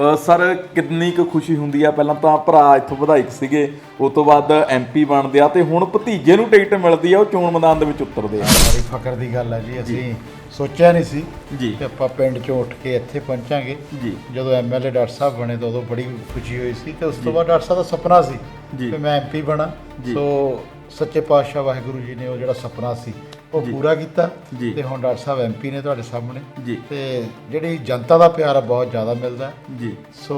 Sir ਕਿੰਨੀ ਕੁ ਖੁਸ਼ੀ ਹੁੰਦੀ ਆ? ਪਹਿਲਾਂ ਤਾਂ ਭਰਾ ਇੱਥੋਂ ਵਿਧਾਇਕ ਸੀਗੇ ਉਸ ਤੋਂ ਬਾਅਦ ਐਮਪੀ ਬਣਦੇ ਆ ਤੇ ਹੁਣ ਭਤੀਜੇ ਨੂੰ ਟਿਕਟ ਮਿਲਦੀ ਆ ਉਹ ਚੋਣ ਮੈਦਾਨ ਦੇ ਵਿੱਚ ਉਤਰਦੇ ਆ। ਬੜੀ ਫਖਰ ਦੀ ਗੱਲ ਹੈ ਜੀ ਅਸੀਂ ਸੋਚਿਆ ਨਹੀਂ ਸੀ ਜੀ। ਕਿ ਆਪਾਂ ਪਿੰਡ ਚੋਂ ਉੱਠ ਕੇ ਇੱਥੇ ਪਹੁੰਚਾਂਗੇ। ਜੀ। ਜਦੋਂ ਐਮਐਲਏ ਡਾਕਟਰ ਸਾਹਿਬ ਬਣੇ ਤਾਂ ਉਦੋਂ ਬੜੀ ਖੁਸ਼ੀ ਹੋਈ ਸੀ ਤੇ ਉਸ ਤੋਂ ਬਾਅਦ ਡਾਕਟਰ ਸਾਹਿਬ ਦਾ ਸੁਪਨਾ ਸੀ ਜੀ। ਕਿ ਮੈਂ ਐਮਪੀ ਬਣਾ। ਸੋ ਸੱਚੇ ਪਾਤਸ਼ਾਹ ਵਾਹਿਗੁਰੂ ਜੀ ਨੇ ਉਹ ਜਿਹੜਾ ਸੁਪਨਾ ਸੀ ਉਹ। ਪੂਰਾ ਕੀਤਾ। ਤੇ ਹੁਣ ਡਾਕਟਰ ਸਾਹਿਬ ਐਮਪੀ ਨੇ ਤੁਹਾਡੇ ਸਾਹਮਣੇ ਤੇ ਜਿਹੜੀ ਜਨਤਾ ਦਾ ਪਿਆਰ ਆ ਬਹੁਤ ਜ਼ਿਆਦਾ ਮਿਲਦਾ। ਜੀ ਸੋ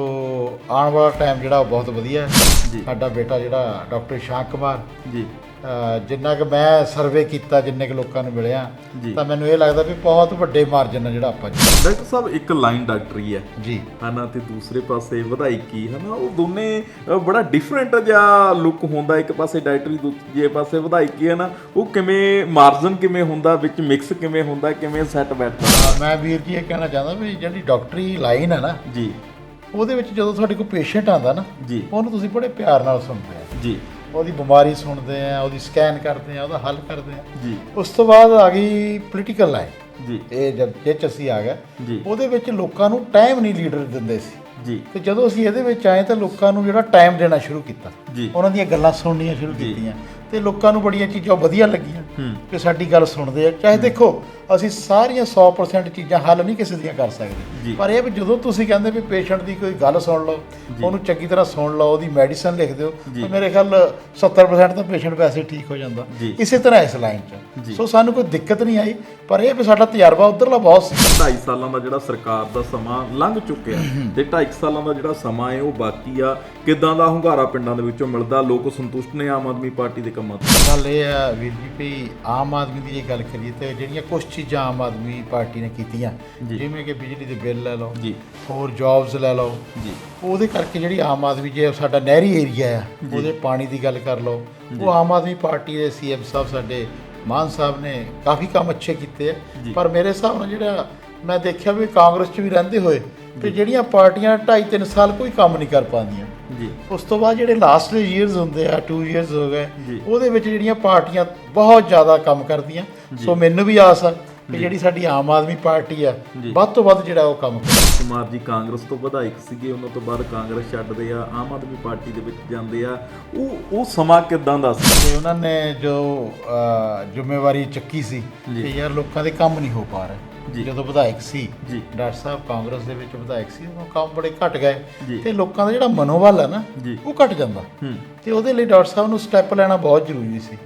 ਆਉਣ ਵਾਲਾ ਟਾਈਮ ਜਿਹੜਾ ਉਹ ਬਹੁਤ ਵਧੀਆ ਹੈ। ਸਾਡਾ ਬੇਟਾ ਜਿਹੜਾ ਡਾਕਟਰ ਸ਼ਾਂਕ ਕੁਮਾਰ ਜੀ ਜਿੰਨਾ ਕਿ ਮੈਂ ਸਰਵੇ ਕੀਤਾ ਜਿੰਨੇ ਕਿ ਲੋਕਾਂ ਨੂੰ ਮਿਲਿਆ ਜੀ। ਤਾਂ ਮੈਨੂੰ ਇਹ ਲੱਗਦਾ ਵੀ ਬਹੁਤ ਵੱਡੇ ਮਾਰਜਨ ਨਾਲ ਜਿਹੜਾ ਆਪਾਂ ਜੀ ਡਾਕਟਰ ਸਾਹਿਬ ਇੱਕ ਲਾਈਨ ਡਾਕਟਰੀ ਹੈ। ਜੀ। ਹਨਾ ਤੇ ਦੂਸਰੇ ਪਾਸੇ ਵਿਧਾਇਕੀ ਹਨਾ? ਉਹ ਦੋਨੇ ਅ, ਬੜਾ ਡਿਫਰੈਂਟ ਜਿਹਾ ਲੁੱਕ ਹੁੰਦਾ। ਇੱਕ ਪਾਸੇ ਡਾਇਟਰੀ ਦੂਜੇ ਪਾਸੇ ਵਿਧਾਇਕੀ ਹੈ ਨਾ ਉਹ ਕਿਵੇਂ ਮਾਰਜਨ ਕਿਵੇਂ ਹੁੰਦਾ ਵਿੱਚ ਮਿਕਸ ਕਿਵੇਂ ਹੁੰਦਾ ਕਿਵੇਂ ਸੈੱਟ ਬੈਠਦਾ ਮੈਂ ਵੀਰ ਜੀ ਇਹ ਕਹਿਣਾ ਚਾਹੁੰਦਾ ਵੀ ਜਿਹੜੀ ਡਾਕਟਰੀ ਲਾਈਨ ਹੈ ਨਾ ਜੀ। ਉਹਦੇ ਵਿੱਚ ਜਦੋਂ ਤੁਹਾਡੇ ਕੋਲ ਪੇਸ਼ੈਂਟ ਆਂਦਾ ਨਾ ਜੀ। ਉਹਨੂੰ ਤੁਸੀਂ ਬੜੇ ਪਿਆਰ ਨਾਲ ਸੁਣਦੇ ਆ। ਜੀ। ਉਹਦੀ ਬਿਮਾਰੀ ਸੁਣਦੇ ਆ ਉਹਦੀ ਸਕੈਨ ਕਰਦੇ ਆ ਉਹਦਾ ਹੱਲ ਕਰਦੇ ਆ। ਜੀ। ਉਸ ਤੋਂ ਬਾਅਦ ਆ ਗਈ ਪੋਲੀਟੀਕਲ ਲਾਈਨ ਜੀ। ਇਹ ਜਦ ਜੇ ਚ ਅਸੀਂ ਆ ਗਏ ਜੀ। ਉਹਦੇ ਵਿੱਚ ਲੋਕਾਂ ਨੂੰ ਟਾਈਮ ਨਹੀਂ ਲੀਡਰ ਦਿੰਦੇ ਸੀ। ਜੀ। ਤੇ ਜਦੋਂ ਅਸੀਂ ਇਹਦੇ ਵਿੱਚ ਆਏ ਤਾਂ ਲੋਕਾਂ ਨੂੰ ਜਿਹੜਾ ਟਾਈਮ ਦੇਣਾ ਸ਼ੁਰੂ ਕੀਤਾ। ਉਹਨਾਂ ਦੀਆਂ ਗੱਲਾਂ ਸੁਣਨੀਆਂ ਸ਼ੁਰੂ। ਕੀਤੀਆਂ। ਤੇ ਲੋਕਾਂ ਨੂੰ ਬੜੀਆਂ ਚੀਜ਼ਾਂ ਵਧੀਆ ਲੱਗੀਆਂ ਕਿ ਸਾਡੀ ਗੱਲ ਸੁਣਦੇ ਆ। ਚਾਹੇ ਦੇਖੋ ਅਸੀਂ ਸਾਰੀਆਂ 100% ਚੀਜ਼ਾਂ ਹੱਲ ਨਹੀਂ ਕਿਸੇ ਦੀਆਂ ਕਰ। ਸਕਦੇ। ਪਰ ਇਹ ਵੀ ਜਦੋਂ ਤੁਸੀਂ ਕਹਿੰਦੇ ਵੀ ਪੇਸ਼ੈਂਟ ਦੀ ਕੋਈ ਗੱਲ ਸੁਣ ਲਓ ਉਹਨੂੰ ਚੰਗੀ ਤਰ੍ਹਾਂ ਸੁਣ ਲਓ ਉਹਦੀ ਮੈਡੀਸਨ ਲਿਖ ਦਿਓ। ਤਾਂ ਮੇਰੇ ਖਿਆਲ 70% ਤਾਂ ਪੇਸ਼ੈਂਟ ਵੈਸੇ ਠੀਕ ਹੋ ਜਾਂਦਾ। ਇਸੇ ਤਰ੍ਹਾਂ ਇਸ ਲਾਈਨ 'ਚ। ਸੋ ਸਾਨੂੰ ਕੋਈ ਦਿੱਕਤ ਨਹੀਂ ਆਈ ਪਰ ਇਹ ਵੀ ਸਾਡਾ ਤਜਰਬਾ ਉਧਰਲਾ ਬਹੁਤ ਸੀ। 2.5 ਸਾਲਾਂ ਦਾ ਜਿਹੜਾ ਸਰਕਾਰ ਦਾ ਸਮਾਂ ਲੰਘ ਚੁੱਕਿਆ ਤੇ 2.5 ਸਾਲਾਂ ਦਾ ਜਿਹੜਾ ਸਮਾਂ ਹੈ ਉਹ ਬਾਕੀ ਆ। ਕਿਦਾਂ ਦਾ ਹੁੰਗਾਰਾ ਪਿੰਡਾਂ ਦੇ ਵਿੱਚੋਂ ਮਿਲਦਾ? ਲੋਕ ਸੰਤੁਸ਼ਟ ਨੇ ਆਮ ਆਦਮੀ ਪਾਰਟੀ ਦੇ ਕੰਮਾਂ ਤੋਂ? ਗੱਲ ਇਹ ਆ ਵੀਰ ਜੀ ਵੀ ਆਮ ਆਦਮੀ ਦੀ ਜੇ ਗੱਲ ਕਰੀਏ ਤੇ ਜਿਹੜੀਆਂ ਕੁਝ ਚੀਜ਼ਾਂ ਆਮ ਆਦਮੀ ਪਾਰਟੀ ਨੇ ਕੀਤੀਆਂ। ਜਿਵੇਂ ਕਿ ਬਿਜਲੀ ਦੇ ਬਿੱਲ ਲੈ ਲਓ ਜੀ। ਹੋਰ ਜੌਬਸ ਲੈ ਲਓ। ਜੀ। ਉਹਦੇ ਕਰਕੇ ਜਿਹੜੀ ਆਮ ਆਦਮੀ ਜੇ ਸਾਡਾ ਨਹਿਰੀ ਏਰੀਆ ਆ ਉਹਦੇ ਪਾਣੀ ਦੀ ਗੱਲ ਕਰ ਲਓ ਉਹ ਆਮ ਆਦਮੀ ਪਾਰਟੀ ਦੇ ਸੀਐਮ ਸਾਹਿਬ ਸਾਡੇ ਮਾਨ ਸਾਹਿਬ ਨੇ ਕਾਫੀ ਕੰਮ ਅੱਛੇ ਕੀਤੇ। ਆ। ਪਰ ਮੇਰੇ ਹਿਸਾਬ ਨਾਲ ਜਿਹੜਾ ਮੈਂ ਦੇਖਿਆ ਵੀ ਕਾਂਗਰਸ 'ਚ ਵੀ ਰਹਿੰਦੇ ਹੋਏ ਤੇ ਜਿਹੜੀਆਂ ਪਾਰਟੀਆਂ 2.5 3 ਸਾਲ ਕੋਈ ਕੰਮ ਨਹੀਂ ਕਰ ਪਾਉਂਦੀਆਂ। ਜੀ। ਉਸ ਤੋਂ ਬਾਅਦ ਜਿਹੜੇ ਲਾਸਟ ਇਅਰਸ ਹੁੰਦੇ ਆ 2 ਇਅਰਸ ਹੋ ਗਏ। ਉਹਦੇ ਵਿੱਚ ਜਿਹੜੀਆਂ ਪਾਰਟੀਆਂ ਬਹੁਤ ਜ਼ਿਆਦਾ ਕੰਮ ਕਰਦੀਆਂ। ਸੋ ਮੈਨੂੰ ਵੀ ਆਸ ਆ ਕਿ ਜਿਹੜੀ ਸਾਡੀ ਆਮ ਆਦਮੀ ਪਾਰਟੀ ਆ। ਵੱਧ ਤੋਂ ਵੱਧ ਜਿਹੜਾ ਉਹ ਕੰਮ ਕਰੇ ਕੁਮਾਰ ਜੀ ਕਾਂਗਰਸ ਤੋਂ ਵਿਧਾਇਕ ਸੀਗੇ ਉਹਨਾਂ ਤੋਂ ਬਾਅਦ ਕਾਂਗਰਸ ਛੱਡਦੇ ਆ ਆਮ ਆਦਮੀ ਪਾਰਟੀ ਦੇ ਵਿੱਚ ਜਾਂਦੇ ਆ ਉਹ ਉਹ ਸਮਾਂ ਕਿਦਾਂ ਦਾ ਸੀ ਤੇ ਉਹਨਾਂ ਨੇ ਜੋ ਜ਼ਿੰਮੇਵਾਰੀ ਚੱਕੀ ਸੀ। ਕਿ ਯਾਰ ਲੋਕਾਂ ਦੇ ਕੰਮ ਨਹੀਂ ਹੋ ਪਾ ਰਹੇ। ਜਦੋਂ ਵਿਧਾਇਕ ਸੀ ਜੀ। ਡਾਕਟਰ ਸਾਹਿਬ ਕਾਂਗਰਸ ਦੇ ਵਿੱਚ ਵਿਧਾਇਕ ਸੀ ਉਹ ਕੰਮ ਬੜੇ ਘਟ। ਗਏ। ਤੇ ਲੋਕਾਂ ਦਾ ਜਿਹੜਾ ਮਨੋਬਲ ਹੈ ਨਾ। ਉਹ ਘਟ ਜਾਂਦਾ। ਤੇ ਉਹਦੇ ਲਈ ਡਾਕਟਰ ਸਾਹਿਬ ਨੂੰ ਸਟੈਪ ਲੈਣਾ ਬਹੁਤ ਜ਼ਰੂਰੀ ਸੀ।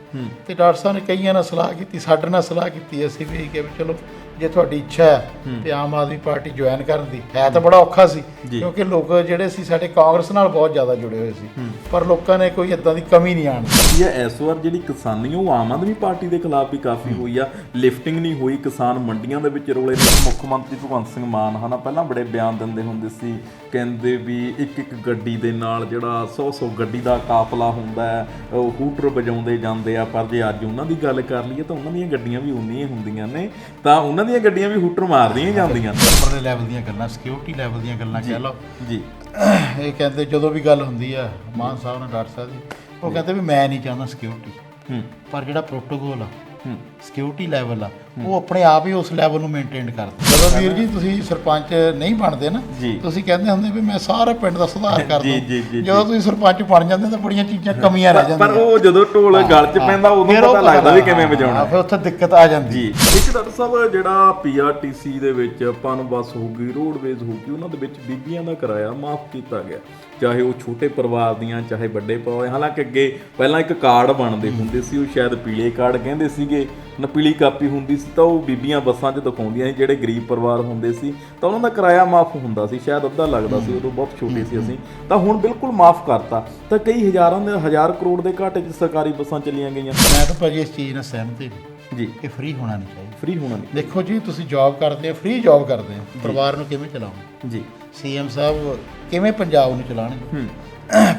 ਤੇ ਡਾਕਟਰ ਸਾਹਿਬ ਨੇ ਕਈਆਂ ਨਾਲ ਸਲਾਹ ਕੀਤੀ ਸਾਡੇ ਨਾਲ ਸਲਾਹ ਕੀਤੀ ਅਸੀਂ ਵੀ ਕਿ ਚਲੋ ਜੇ ਤੁਹਾਡੀ ਇੱਛਾ ਹੈ ਤੇ ਆਮ ਆਦਮੀ ਪਾਰਟੀ ਜੁਆਇਨ ਕਰਨ ਦੀ ਹੈ ਤਾਂ ਬੜਾ ਔਖਾ ਸੀ। ਕਿਉਂਕਿ ਲੋਕ ਜਿਹੜੇ ਸੀ ਸਾਡੇ ਕਾਂਗਰਸ ਨਾਲ ਬਹੁਤ ਜ਼ਿਆਦਾ ਜੁੜੇ ਹੋਏ ਸੀ ਪਰ ਲੋਕਾਂ ਨੇ ਕੋਈ ਇਦਾਂ ਦੀ ਕਮੀ ਨਹੀਂ ਆਣ ਦਿੱਤੀ। ਇਹ ਇਸ ਵਾਰ ਜਿਹੜੀ ਕਿਸਾਨੀ ਉਹ ਆਮ ਆਦਮੀ ਪਾਰਟੀ ਦੇ ਖਿਲਾਫ ਵੀ ਕਾਫੀ ਹੋਈ ਆ ਲਿਫਟਿੰਗ ਨਹੀਂ ਹੋਈ ਕਿਸਾਨ ਮੰਡੀਆਂ ਦੇ ਵਿੱਚ ਰੋਲੇ ਮੁੱਖ ਮੰਤਰੀ ਭਗਵੰਤ ਸਿੰਘ ਮਾਨ ਹਨਾ ਪਹਿਲਾਂ ਬੜੇ ਬਿਆਨ ਦਿੰਦੇ ਹੁੰਦੇ ਸੀ ਕਹਿੰਦੇ ਵੀ ਇੱਕ ਇੱਕ ਗੱਡੀ ਦੇ ਨਾਲ ਜਿਹੜਾ 100 100 ਗੱਡੀ ਦਾ ਕਾਫਲਾ ਹੁੰਦਾ ਹੈ ਉਹ ਹੂਟਰ ਵਜਾਉਂਦੇ ਜਾਂਦੇ ਆ ਪਰ ਜੇ ਅੱਜ ਉਹਨਾਂ ਦੀ ਗੱਲ ਕਰ ਲਈਏ ਤਾਂ ਉਹਨਾਂ ਦੀਆਂ ਗੱਡੀਆਂ ਵੀ ਉਨੀਆਂ ਹੀ ਹੁੰਦੀਆਂ ਨੇ। ਤਾਂ ਉਹਨਾਂ ਦੀਆਂ ਗੱਡੀਆਂ ਵੀ ਹੂਟਰ ਮਾਰਦੀਆਂ ਹੀ ਜਾਂਦੀਆਂ। ਨੇ ਉੱਪਰਲੇ ਲੈਵਲ ਦੀਆਂ ਗੱਲਾਂ ਸਿਕਿਉਰਿਟੀ ਲੈਵਲ ਦੀਆਂ ਗੱਲਾਂ ਕਹਿ ਲਓ। ਜੀ ਇਹ ਕਹਿੰਦੇ ਜਦੋਂ ਵੀ ਗੱਲ ਹੁੰਦੀ ਆ ਮਾਨ ਸਾਹਿਬ ਨਾਲ ਡਾਕਟਰ ਸਾਹਿਬ ਦੀ ਉਹ ਕਹਿੰਦੇ ਵੀ ਮੈਂ ਨਹੀਂ ਚਾਹੁੰਦਾ ਸਿਕਿਉਰਿਟੀ ਹੂੰ। ਪਰ ਜਿਹੜਾ ਪ੍ਰੋਟੋਕੋਲ ਆ ਹੂੰ। ਸਿਕਿਉਰਿਟੀ ਲੈਵਲ ਆ ਉਹ ਆਪਣੇ ਆਪ ਹੀ ਉਸ ਲੈਵਲ ਨੂੰ ਮੇਨਟੇਨ ਕਰਦਾ। ਜਦੋਂ ਵੀਰ ਜੀ ਤੁਸੀਂ ਸਰਪੰਚ ਨਹੀਂ ਬਣਦੇ ਨਾ। ਤੁਸੀਂ ਕਹਿੰਦੇ ਹੁੰਦੇ ਵੀ ਮੈਂ ਸਾਰੇ ਪਿੰਡ ਦਾ ਸੁਧਾਰ ਕਰ ਜੀ, ਦੂੰ ਜੀ, ਜੀ, ਜੀ। ਜਦੋਂ ਤੁਸੀਂ ਸਰਪੰਚ ਬਣ ਜਾਂਦੇ ਤਾਂ ਬੜੀਆਂ ਚੀਜ਼ਾਂ ਕਮੀਆਂ ਰਹਿ ਪਰ ਜਾਂਦੀਆਂ। ਉਹ ਜਦੋਂ ਢੋਲ ਗਲ 'ਚ ਪੈਂਦਾ ਉਦੋਂ ਪਤਾ ਲੱਗਦਾ ਵੀ ਕਿਵੇਂ ਵਜਾਉਣਾ। ਫਿਰ ਉੱਥੇ ਦਿੱਕਤ ਆ ਜਾਂਦੀ। ਜੀ। ਇੱਕ ਡਾਕਟਰ ਸਾਹਿਬ ਜਿਹੜਾ ਪੀਆਰਟੀਸੀ ਦੇ ਵਿੱਚ ਆਪਾਂ ਨੂੰ ਬੱਸ ਹੋਊਗੀ ਰੋਡਵੇਜ਼ ਹੋਊਗੀ ਉਹਨਾਂ ਦੇ ਵਿੱਚ ਬੀਬੀਆਂ ਦਾ ਕਿਰਾਇਆ ਮਾਫ ਕੀਤਾ ਗਿਆ। ਚਾਹੇ ਉਹ ਛੋਟੇ ਪਰਿਵਾਰ ਦੀਆਂ ਚਾਹੇ ਵੱਡੇ ਪਰਿਵਾਰ ਹਾਲਾਂਕਿ ਅੱਗੇ ਪਹਿਲਾਂ ਇੱਕ ਕਾਰਡ ਬਣਦੇ ਹੁੰਦੇ ਸੀ ਉਹ ਸ਼ਾਇਦ ਪੀਲੇ ਕਾਰਡ ਕਹਿੰਦੇ ਸੀਗੇ ਨਾ ਪੀਲੀ ਕਾਪੀ ਹੁੰਦੀ ਸੀ ਤਾਂ ਉਹ ਬੀਬੀਆਂ ਬੱਸਾਂ 'ਚ ਦਿਖਾਉਂਦੀਆਂ ਸੀ ਜਿਹੜੇ ਗਰੀਬ ਪਰਿਵਾਰ ਹੁੰਦੇ ਸੀ ਤਾਂ ਉਹਨਾਂ ਦਾ ਕਿਰਾਇਆ ਮਾਫ ਹੁੰਦਾ ਸੀ ਸ਼ਾਇਦ ਅੱਧਾ ਲੱਗਦਾ ਸੀ ਉਦੋਂ ਬਹੁਤ ਛੋਟੇ ਸੀ ਅਸੀਂ। ਤਾਂ ਹੁਣ ਬਿਲਕੁਲ ਮਾਫ ਕਰਤਾ। ਤਾਂ ਕਈ ਹਜ਼ਾਰਾਂ ਦੇ ਹਜ਼ਾਰ ਕਰੋੜ ਦੇ ਘਾਟੇ 'ਚ ਸਰਕਾਰੀ ਬੱਸਾਂ ਚੱਲੀਆਂ ਗਈਆਂ। ਮੈਂ ਤਾਂ ਭਾਜੀ ਇਸ ਚੀਜ਼ ਨਾਲ ਸਹਿਮਤ ਹਾਂ ਜੀ ਕਿ ਫ੍ਰੀ ਹੋਣਾ ਨਹੀਂ ਚਾਹੀਦਾ। ਫ੍ਰੀ ਹੋਣਾ ਨਹੀਂ। ਦੇਖੋ ਜੀ ਤੁਸੀਂ ਜੌਬ ਕਰਦੇ ਹੋ ਫ੍ਰੀ ਜੌਬ ਕਰਦੇ ਹੋ। ਪਰਿਵਾਰ ਨੂੰ ਕਿਵੇਂ ਚਲਾਉਣਾ ਜੀ। ਸੀਐਮ ਸਾਹਿਬ ਕਿਵੇਂ ਪੰਜਾਬ ਨੂੰ ਚਲਾਉਣਗੇ? ਹੂੰ।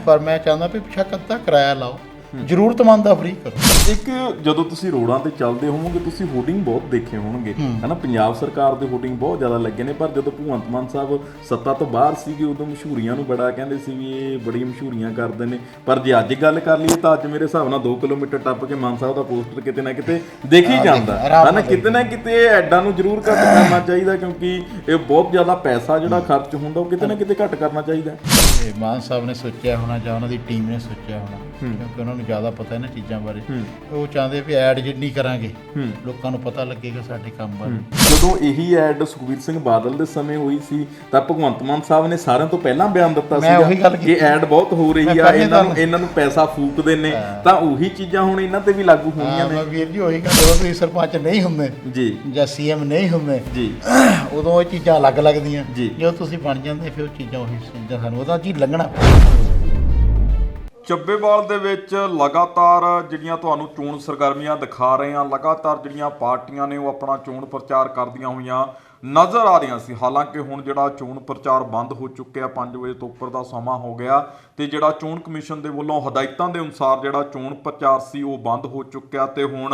ਪਰ ਮੈਂ ਚਾਹੁੰਦਾ ਵੀ ਪਿਛਾ ਕੱਤਾ ਕਿਰਾਇਆ ਲਾਓ। ਜ਼ਰੂਰਤਮੰਦ ਦਾ ਫ੍ਰੀ ਕਰੋ। ਇੱਕ ਜਦੋਂ ਤੁਸੀਂ ਰੋਡਾਂ ਤੇ ਚੱਲਦੇ ਹੋਵੋਗੇ ਤੁਸੀਂ ਹੋਰਡਿੰਗ ਬਹੁਤ ਦੇਖੇ ਹੋਣਗੇ। ਹਨਾ ਪੰਜਾਬ ਸਰਕਾਰ ਦੇ ਹੋਰਡਿੰਗ ਬਹੁਤ ਜ਼ਿਆਦਾ ਲੱਗੇ ਨੇ ਪਰ ਜਦੋਂ ਭਗਵੰਤ ਮਾਨ ਸਾਹਿਬ ਸੱਤਾ ਤੋਂ ਬਾਹਰ ਸੀਗੇ ਉਦੋਂ ਮਸ਼ਹੂਰੀਆਂ ਨੂੰ ਬੜਾ ਕਹਿੰਦੇ ਸੀ ਵੀ ਇਹ ਬੜੀ ਮਸ਼ਹੂਰੀਆਂ ਕਰਦੇ ਨੇ। ਪਰ ਜੇ ਅੱਜ ਗੱਲ ਕਰ ਲਈਏ ਤਾਂ ਅੱਜ ਮੇਰੇ ਹਿਸਾਬ ਨਾਲ 2 ਕਿਲੋਮੀਟਰ ਟੱਪ ਕੇ ਮਾਨ ਸਾਹਿਬ ਦਾ ਪੋਸਟਰ ਕਿਤੇ ਨਾ ਕਿਤੇ ਦੇਖ ਹੀ ਜਾਂਦਾ। ਹਨਾ ਕਿਤੇ ਨਾ ਕਿਤੇ ਐਡਾਂ ਨੂੰ ਜ਼ਰੂਰ ਘੱਟ ਕਰਨਾ ਚਾਹੀਦਾ ਕਿਉਂਕਿ ਇਹ ਬਹੁਤ ਜ਼ਿਆਦਾ ਪੈਸਾ ਜਿਹੜਾ ਖਰਚ ਹੁੰਦਾ ਉਹ ਕਿਤੇ ਨਾ ਕਿਤੇ ਘੱਟ ਕਰਨਾ ਚਾਹੀਦਾ। ਇਹ ਮਾਨ ਸਾਹਿਬ ਨੇ ਸੋਚਿਆ ਹੋਣਾ ਜਾਂ ਉਹਨਾਂ ਦੀ ਟੀਮ ਨੇ ਸੋਚਿਆ ਹੋਣਾ ਕਿਉਂਕਿ ਉਹਨਾਂ ਨੂੰ ਜ਼ਿਆਦਾ ਪਤਾ ਇਹਨਾਂ ਚੀਜ਼ਾਂ ਬਾਰੇ। ਉਹ ਚਾਹੁੰਦੇ ਵੀ ਐਡ ਜਿੰਨੀ ਕਰਾਂਗੇ। ਲੋਕਾਂ ਨੂੰ ਪਤਾ ਲੱਗੇਗਾ ਸਾਡੇ ਕੰਮ ਬਾਰੇ। ਜਦੋਂ ਇਹੀ ਐਡ ਸੁਖਬੀਰ ਸਿੰਘ ਬਾਦਲ ਦੇ ਸਮੇਂ ਹੋਈ ਸੀ ਤਾਂ ਭਗਵੰਤ ਮਾਨ ਸਾਹਿਬ ਨੇ ਸਾਰਿਆਂ ਤੋਂ ਪਹਿਲਾਂ ਬਿਆਨ ਦਿੱਤਾ ਗੱਲ ਕਿ ਐਡ ਬਹੁਤ ਹੋ ਰਹੀ ਆ ਇਹਨਾਂ ਨੂੰ ਇਹਨਾਂ ਨੂੰ ਪੈਸਾ ਫੂਕਦੇ ਨੇ। ਤਾਂ ਉਹੀ ਚੀਜ਼ਾਂ ਹੁਣ ਇਹਨਾਂ ਤੇ ਵੀ ਲਾਗੂ ਹੋਣੀਆਂ ਹਾਂ, ਮੈਂ ਵੀਰ ਜੀ ਗੱਲ ਜਦੋਂ ਤੁਸੀਂ ਸਰਪੰਚ ਨਹੀਂ ਹੁੰਦੇ ਜੀ। ਜਾਂ ਸੀਐਮ ਨਹੀਂ ਹੁੰਦੇ ਜੀ। ਉਦੋਂ ਇਹ ਚੀਜ਼ਾਂ ਅਲੱਗ ਲੱਗਦੀਆਂ। ਜੀ। ਜਦੋਂ ਤੁਸੀਂ ਬਣ ਜਾਂਦੇ ਫਿਰ ਉਹ ਚੀਜ਼ਾਂ ਉਹੀ ਚੀਜ਼ਾਂ ਸਾਨੂੰ। ਉਹਦਾ ਜੀ ਲੰਘਣਾ। ਚੱਬੇਵਾਲ ਦੇ ਵਿੱਚ ਲਗਾਤਾਰ ਜਿਹੜੀਆਂ ਤੁਹਾਨੂੰ ਚੋਣ ਸਰਗਰਮੀਆਂ ਦਿਖਾ ਰਹੇ ਹਾਂ, ਲਗਾਤਾਰ ਜਿਹੜੀਆਂ ਪਾਰਟੀਆਂ ਨੇ ਉਹ ਆਪਣਾ ਚੋਣ ਪ੍ਰਚਾਰ ਕਰਦੀਆਂ ਹੋਈਆਂ ਨਜ਼ਰ ਆ ਰਹੀਆਂ ਸੀ। ਹਾਲਾਂਕਿ ਹੁਣ ਜਿਹੜਾ ਚੋਣ ਪ੍ਰਚਾਰ ਬੰਦ ਹੋ ਚੁੱਕਿਆ 5 ਵਜੇ ਤੋਂ ਉੱਪਰ ਦਾ ਸਮਾਂ ਹੋ ਗਿਆ ਤੇ ਜਿਹੜਾ ਚੋਣ ਕਮਿਸ਼ਨ ਦੇ ਵੱਲੋਂ ਹਦਾਇਤਾਂ ਦੇ ਅਨੁਸਾਰ ਜਿਹੜਾ ਚੋਣ ਪ੍ਰਚਾਰ ਸੀ ਉਹ ਬੰਦ ਹੋ ਚੁੱਕਿਆ ਤੇ ਹੁਣ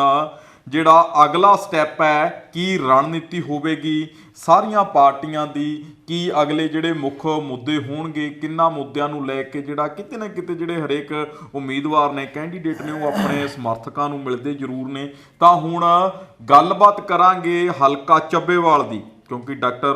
ਜਿਹੜਾ ਅਗਲਾ ਸਟੈਪ ਹੈ, ਕੀ ਰਣਨੀਤੀ ਹੋਵੇਗੀ? ਸਾਰੀਆਂ ਪਾਰਟੀਆਂ ਦੀ ਕੀ ਅਗਲੇ ਜਿਹੜੇ ਮੁੱਖ ਮੁੱਦੇ ਹੋਣਗੇ, ਕਿੰਨਾ ਮੁੱਦਿਆਂ ਨੂੰ ਲੈ ਕੇ ਜਿਹੜਾ ਕਿਤੇ ਨਾ ਕਿਤੇ ਜਿਹੜੇ ਹਰੇਕ ਉਮੀਦਵਾਰ ਨੇ ਕੈਂਡੀਡੇਟ ਨੇ, ਉਹ ਆਪਣੇ ਸਮਰਥਕਾਂ ਨੂੰ ਮਿਲਦੇ ਜ਼ਰੂਰ ਨੇ। ਤਾਂ ਹੁਣ ਗੱਲਬਾਤ ਕਰਾਂਗੇ ਹਲਕਾ ਚੱਬੇਵਾਲ ਦੀ। ਕਿਉਂਕਿ ਡਾਕਟਰ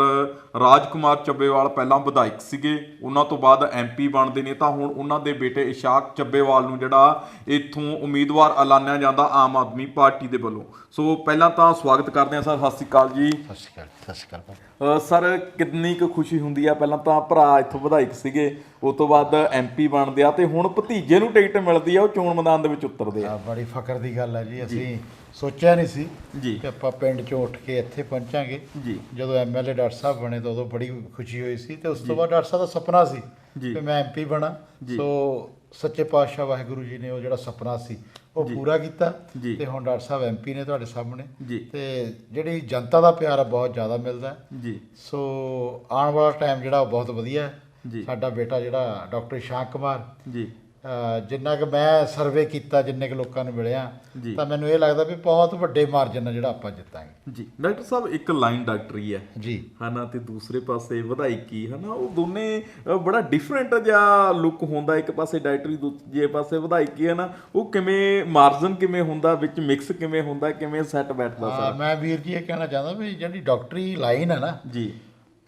ਰਾਜਕੁਮਾਰ ਚੱਬੇਵਾਲ ਪਹਿਲਾਂ ਵਿਧਾਇਕ ਸੀਗੇ ਉਹਨਾਂ ਤੋਂ ਬਾਅਦ ਐਮਪੀ ਬਣਦੇ ਨੇ ਤਾਂ ਹੁਣ ਉਹਨਾਂ ਦੇ ਬੇਟੇ ਇਸ਼ਾਕ ਚੱਬੇਵਾਲ ਨੂੰ ਜਿਹੜਾ ਇੱਥੋਂ ਉਮੀਦਵਾਰ ਐਲਾਨਿਆ ਜਾਂਦਾ ਆਮ ਆਦਮੀ ਪਾਰਟੀ ਦੇ ਵੱਲੋਂ। ਸੋ ਪਹਿਲਾਂ ਤਾਂ ਸਵਾਗਤ ਕਰਦੇ ਹਾਂ ਸਰ ਸਤਿ ਸ਼੍ਰੀ ਅਕਾਲ ਜੀ। ਸਤਿ ਸ਼੍ਰੀ ਅਕਾਲ ਸਤਿ ਸ਼੍ਰੀ ਅਕਾਲ ਸਰ ਕਿੰਨੀ ਕੁ ਖੁਸ਼ੀ ਹੁੰਦੀ ਆ? ਪਹਿਲਾਂ ਤਾਂ ਭਰਾ ਇੱਥੋਂ ਵਿਧਾਇਕ ਸੀਗੇ ਉਸ ਤੋਂ ਬਾਅਦ ਐਮਪੀ ਬਣਦੇ ਆ ਤੇ ਹੁਣ ਭਤੀਜੇ ਨੂੰ ਟਿਕਟ ਮਿਲਦੀ ਆ ਉਹ ਚੋਣ ਮੈਦਾਨ ਦੇ ਵਿੱਚ ਉਤਰਦੇ ਆ। ਬੜੀ ਫਖਰ ਦੀ ਗੱਲ ਹੈ ਜੀ ਅਸੀਂ ਸੋਚਿਆ ਨਹੀਂ ਸੀ ਜੀ। ਕਿ ਆਪਾਂ ਪਿੰਡ ਚੋਂ ਉੱਠ ਕੇ ਇੱਥੇ ਪਹੁੰਚਾਂਗੇ। ਜੀ। ਜਦੋਂ ਐਮਐਲਏ ਡਾਕਟਰ ਸਾਹਿਬ ਬਣੇ ਤਾਂ ਉਦੋਂ ਬੜੀ ਖੁਸ਼ੀ ਹੋਈ ਸੀ ਤੇ ਉਸ ਤੋਂ ਬਾਅਦ ਡਾਕਟਰ ਸਾਹਿਬ ਦਾ ਸੁਪਨਾ ਸੀ। ਕਿ ਮੈਂ ਐਮਪੀ ਬਣਾ। ਸੋ ਸੱਚੇ ਪਾਤਸ਼ਾਹ ਵਾਹਿਗੁਰੂ ਜੀ ਨੇ ਉਹ ਜਿਹੜਾ ਸੁਪਨਾ ਸੀ ਉਹ ਪੂਰਾ ਕੀਤਾ। ਤੇ ਹੁਣ ਡਾਕਟਰ ਸਾਹਿਬ ਐਮਪੀ ਨੇ ਤੁਹਾਡੇ ਸਾਹਮਣੇ। ਤੇ ਜਿਹੜੀ ਜਨਤਾ ਦਾ ਪਿਆਰ ਆ ਬਹੁਤ ਜ਼ਿਆਦਾ ਮਿਲਦਾ। ਜੀ। ਸੋ ਆਉਣ ਵਾਲਾ ਟਾਈਮ ਜਿਹੜਾ ਉਹ ਬਹੁਤ ਵਧੀਆ। ਹੈ। ਸਾਡਾ ਬੇਟਾ ਜਿਹੜਾ ਡਾਕਟਰ ਸ਼ਾਂਕ ਕੁਮਾਰ ਜੀ। ਜਿੰਨਾ ਕਿ ਮੈਂ ਸਰਵੇ ਕੀਤਾ ਜਿੰਨੇ ਕਿ ਲੋਕਾਂ ਨੂੰ ਮਿਲਿਆ। ਤਾਂ ਮੈਨੂੰ ਇਹ ਲੱਗਦਾ ਵੀ ਬਹੁਤ ਵੱਡੇ ਮਾਰਜਨ ਨਾਲ ਜਿਹੜਾ ਆਪਾਂ ਜਿੱਤਾਂਗੇ। ਜੀ। ਡਾਕਟਰ ਸਾਹਿਬ ਇੱਕ ਲਾਈਨ ਡਾਕਟਰੀ ਹੈ ਜੀ। ਹਨਾ ਤੇ ਦੂਸਰੇ ਪਾਸੇ ਵਿਧਾਇਕੀ ਹਨਾ ਉਹ ਦੋਨੇ ਬੜਾ ਡਿਫਰੈਂਟ ਜਿਹਾ ਲੁੱਕ ਹੁੰਦਾ। ਇੱਕ ਪਾਸੇ ਡਾਇਟਰੀ ਦੂਜੇ ਪਾਸੇ ਵਿਧਾਇਕੀ ਹੈ ਨਾ ਉਹ ਕਿਵੇਂ ਮਾਰਜਨ ਕਿਵੇਂ ਹੁੰਦਾ ਵਿੱਚ ਮਿਕਸ ਕਿਵੇਂ ਹੁੰਦਾ ਕਿਵੇਂ ਸੈੱਟ ਬੈਠਦਾ ਸਰ। ਮੈਂ ਵੀਰ ਜੀ ਇਹ ਕਹਿਣਾ ਚਾਹੁੰਦਾ ਵੀ ਜਿਹੜੀ ਡਾਕਟਰੀ ਲਾਈਨ ਹੈ ਨਾ ਜੀ।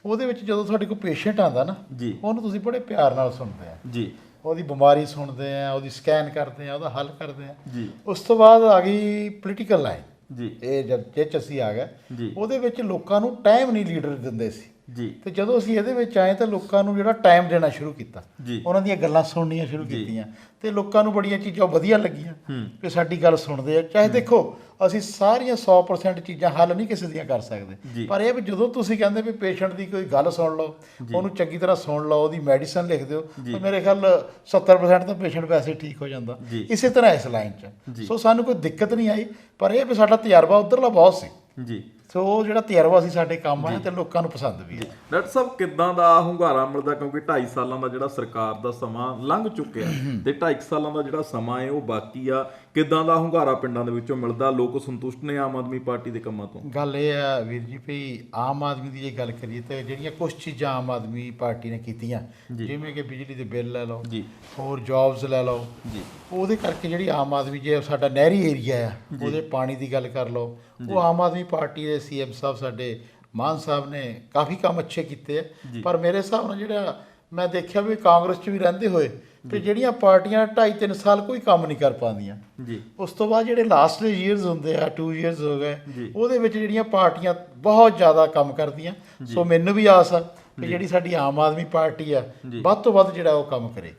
ਉਹਦੇ ਵਿੱਚ ਜਦੋਂ ਤੁਹਾਡੇ ਕੋਲ ਪੇਸ਼ੈਂਟ ਆਂਦਾ ਨਾ ਜੀ। ਉਹਨੂੰ ਤੁਸੀਂ ਬੜੇ ਪਿਆਰ ਨਾਲ ਸੁਣਦੇ ਆ। ਜੀ। ਉਹਦੀ ਬਿਮਾਰੀ ਸੁਣਦੇ ਆ ਉਹਦੀ ਸਕੈਨ ਕਰਦੇ ਆ ਉਹਦਾ ਹੱਲ ਕਰਦੇ ਆ। ਜੀ। ਉਸ ਤੋਂ ਬਾਅਦ ਆ ਗਈ ਪੋਲੀਟੀਕਲ ਲਾਈਨ ਜੀ। ਇਹ ਜਦ ਜੇ ਚ ਅਸੀਂ ਆ ਗਏ ਜੀ। ਉਹਦੇ ਵਿੱਚ ਲੋਕਾਂ ਨੂੰ ਟਾਈਮ ਨਹੀਂ ਲੀਡਰ ਦਿੰਦੇ ਸੀ। ਜੀ। ਤੇ ਜਦੋਂ ਅਸੀਂ ਇਹਦੇ ਵਿੱਚ ਆਏ ਤਾਂ ਲੋਕਾਂ ਨੂੰ ਜਿਹੜਾ ਟਾਈਮ ਦੇਣਾ ਸ਼ੁਰੂ ਕੀਤਾ। ਉਹਨਾਂ ਦੀਆਂ ਗੱਲਾਂ ਸੁਣਨੀਆਂ ਸ਼ੁਰੂ ਕੀਤੀਆਂ। ਤੇ ਲੋਕਾਂ ਨੂੰ ਬੜੀਆਂ ਚੀਜ਼ਾਂ ਵਧੀਆ ਲੱਗੀਆਂ। ਕਿ ਸਾਡੀ ਗੱਲ ਸੁਣਦੇ ਆ। ਚਾਹੇ ਦੇਖੋ ਅਸੀਂ ਸਾਰੀਆਂ 100% ਚੀਜ਼ਾਂ ਹੱਲ ਨਹੀਂ ਕਿਸੇ ਦੀਆਂ ਕਰ। ਸਕਦੇ। ਪਰ ਇਹ ਵੀ ਜਦੋਂ ਤੁਸੀਂ ਕਹਿੰਦੇ ਵੀ ਪੇਸ਼ੈਂਟ ਦੀ ਕੋਈ ਗੱਲ ਸੁਣ ਲਓ ਉਹਨੂੰ ਚੰਗੀ ਤਰ੍ਹਾਂ ਸੁਣ ਲਓ ਉਹਦੀ ਮੈਡੀਸਨ ਲਿਖ ਦਿਓ ਤਾਂ ਮੇਰੇ ਖਿਆਲ 70% ਤਾਂ ਪੇਸ਼ੈਂਟ ਵੈਸੇ ਠੀਕ ਹੋ ਜਾਂਦਾ। ਇਸੇ ਤਰ੍ਹਾਂ ਇਸ ਲਾਈਨ 'ਚ। ਸੋ ਸਾਨੂੰ ਕੋਈ ਦਿੱਕਤ ਨਹੀਂ ਆਈ ਪਰ ਇਹ ਵੀ ਸਾਡਾ ਤਜਰਬਾ ਉਧਰਲਾ ਬਹੁਤ ਸੀ। ਜੀ। ਸੋ ਉਹ ਜਿਹੜਾ ਤਜਰਬਾ ਸੀ ਸਾਡੇ ਕੰਮ ਆਇਆ ਤੇ ਲੋਕਾਂ ਨੂੰ ਪਸੰਦ ਵੀ ਆਇਆ ਡਾਕਟਰ ਸਾਹਿਬ ਕਿੱਦਾਂ ਦਾ ਹੁੰਗਾਰਾ ਮਿਲਦਾ ਕਿਉਂਕਿ 2.5 ਸਾਲਾਂ ਦਾ ਜਿਹੜਾ ਸਰਕਾਰ ਦਾ ਸਮਾਂ ਲੰਘ ਚੁੱਕਿਆ ਤੇ 2.5 ਸਾਲਾਂ ਦਾ ਜਿਹੜਾ ਸਮਾਂ ਹੈ ਉਹ ਬਾਕੀ ਆ। ਕਿੱਦਾਂ ਦਾ ਹੁੰਗਾਰਾ ਪਿੰਡਾਂ ਦੇ ਵਿੱਚੋਂ ਮਿਲਦਾ? ਲੋਕ ਸੰਤੁਸ਼ਟ ਨੇ ਆਮ ਆਦਮੀ ਪਾਰਟੀ ਦੇ ਕੰਮਾਂ ਤੋਂ? ਗੱਲ ਇਹ ਆ ਵੀਰ ਜੀ ਵੀ ਆਮ ਆਦਮੀ ਦੀ ਜੇ ਗੱਲ ਕਰੀਏ ਤੇ ਜਿਹੜੀਆਂ ਕੁਝ ਚੀਜ਼ਾਂ ਆਮ ਆਦਮੀ ਪਾਰਟੀ ਨੇ ਕੀਤੀਆਂ ਜਿਵੇਂ ਕਿ ਬਿਜਲੀ ਦੇ ਬਿੱਲ ਲੈ ਲਓ ਜੀ। ਹੋਰ ਜੌਬਸ ਲੈ ਲਓ ਜੀ। ਉਹਦੇ ਕਰਕੇ ਜਿਹੜੀ ਆਮ ਆਦਮੀ ਜੇ ਸਾਡਾ ਨਹਿਰੀ ਏਰੀਆ ਆ ਉਹਦੇ ਪਾਣੀ ਦੀ ਗੱਲ ਕਰ ਲਓ ਉਹ ਆਮ ਆਦਮੀ ਪਾਰਟੀ ਦੇ ਸੀਐਮ ਸਾਹਿਬ ਸਾਡੇ ਮਾਨ ਸਾਹਿਬ ਨੇ ਕਾਫੀ ਕੰਮ ਅੱਛੇ ਕੀਤੇ ਆ। ਪਰ ਮੇਰੇ ਹਿਸਾਬ ਨਾਲ ਜਿਹੜਾ ਮੈਂ ਦੇਖਿਆ ਵੀ ਕਾਂਗਰਸ 'ਚ ਵੀ ਰਹਿੰਦੇ ਹੋਏ ਤੇ ਜਿਹੜੀਆਂ ਪਾਰਟੀਆਂ 2.5 3 ਸਾਲ ਕੋਈ ਕੰਮ ਨਹੀਂ ਕਰ ਪਾਉਂਦੀਆਂ। ਜੀ। ਉਸ ਤੋਂ ਬਾਅਦ ਜਿਹੜੇ ਲਾਸਟ ਇਅਰਸ ਹੁੰਦੇ ਆ 2 ਇਅਰਸ ਹੋ ਗਏ। ਉਹਦੇ ਵਿੱਚ ਜਿਹੜੀਆਂ ਪਾਰਟੀਆਂ ਬਹੁਤ ਜ਼ਿਆਦਾ ਕੰਮ ਕਰਦੀਆਂ। ਸੋ ਮੈਨੂੰ ਵੀ ਆਸ ਆ ਕਿ ਜਿਹੜੀ ਸਾਡੀ ਆਮ ਆਦਮੀ ਪਾਰਟੀ ਆ ਵੱਧ ਤੋਂ ਵੱਧ ਜਿਹੜਾ ਉਹ ਕੰਮ ਕਰੇ।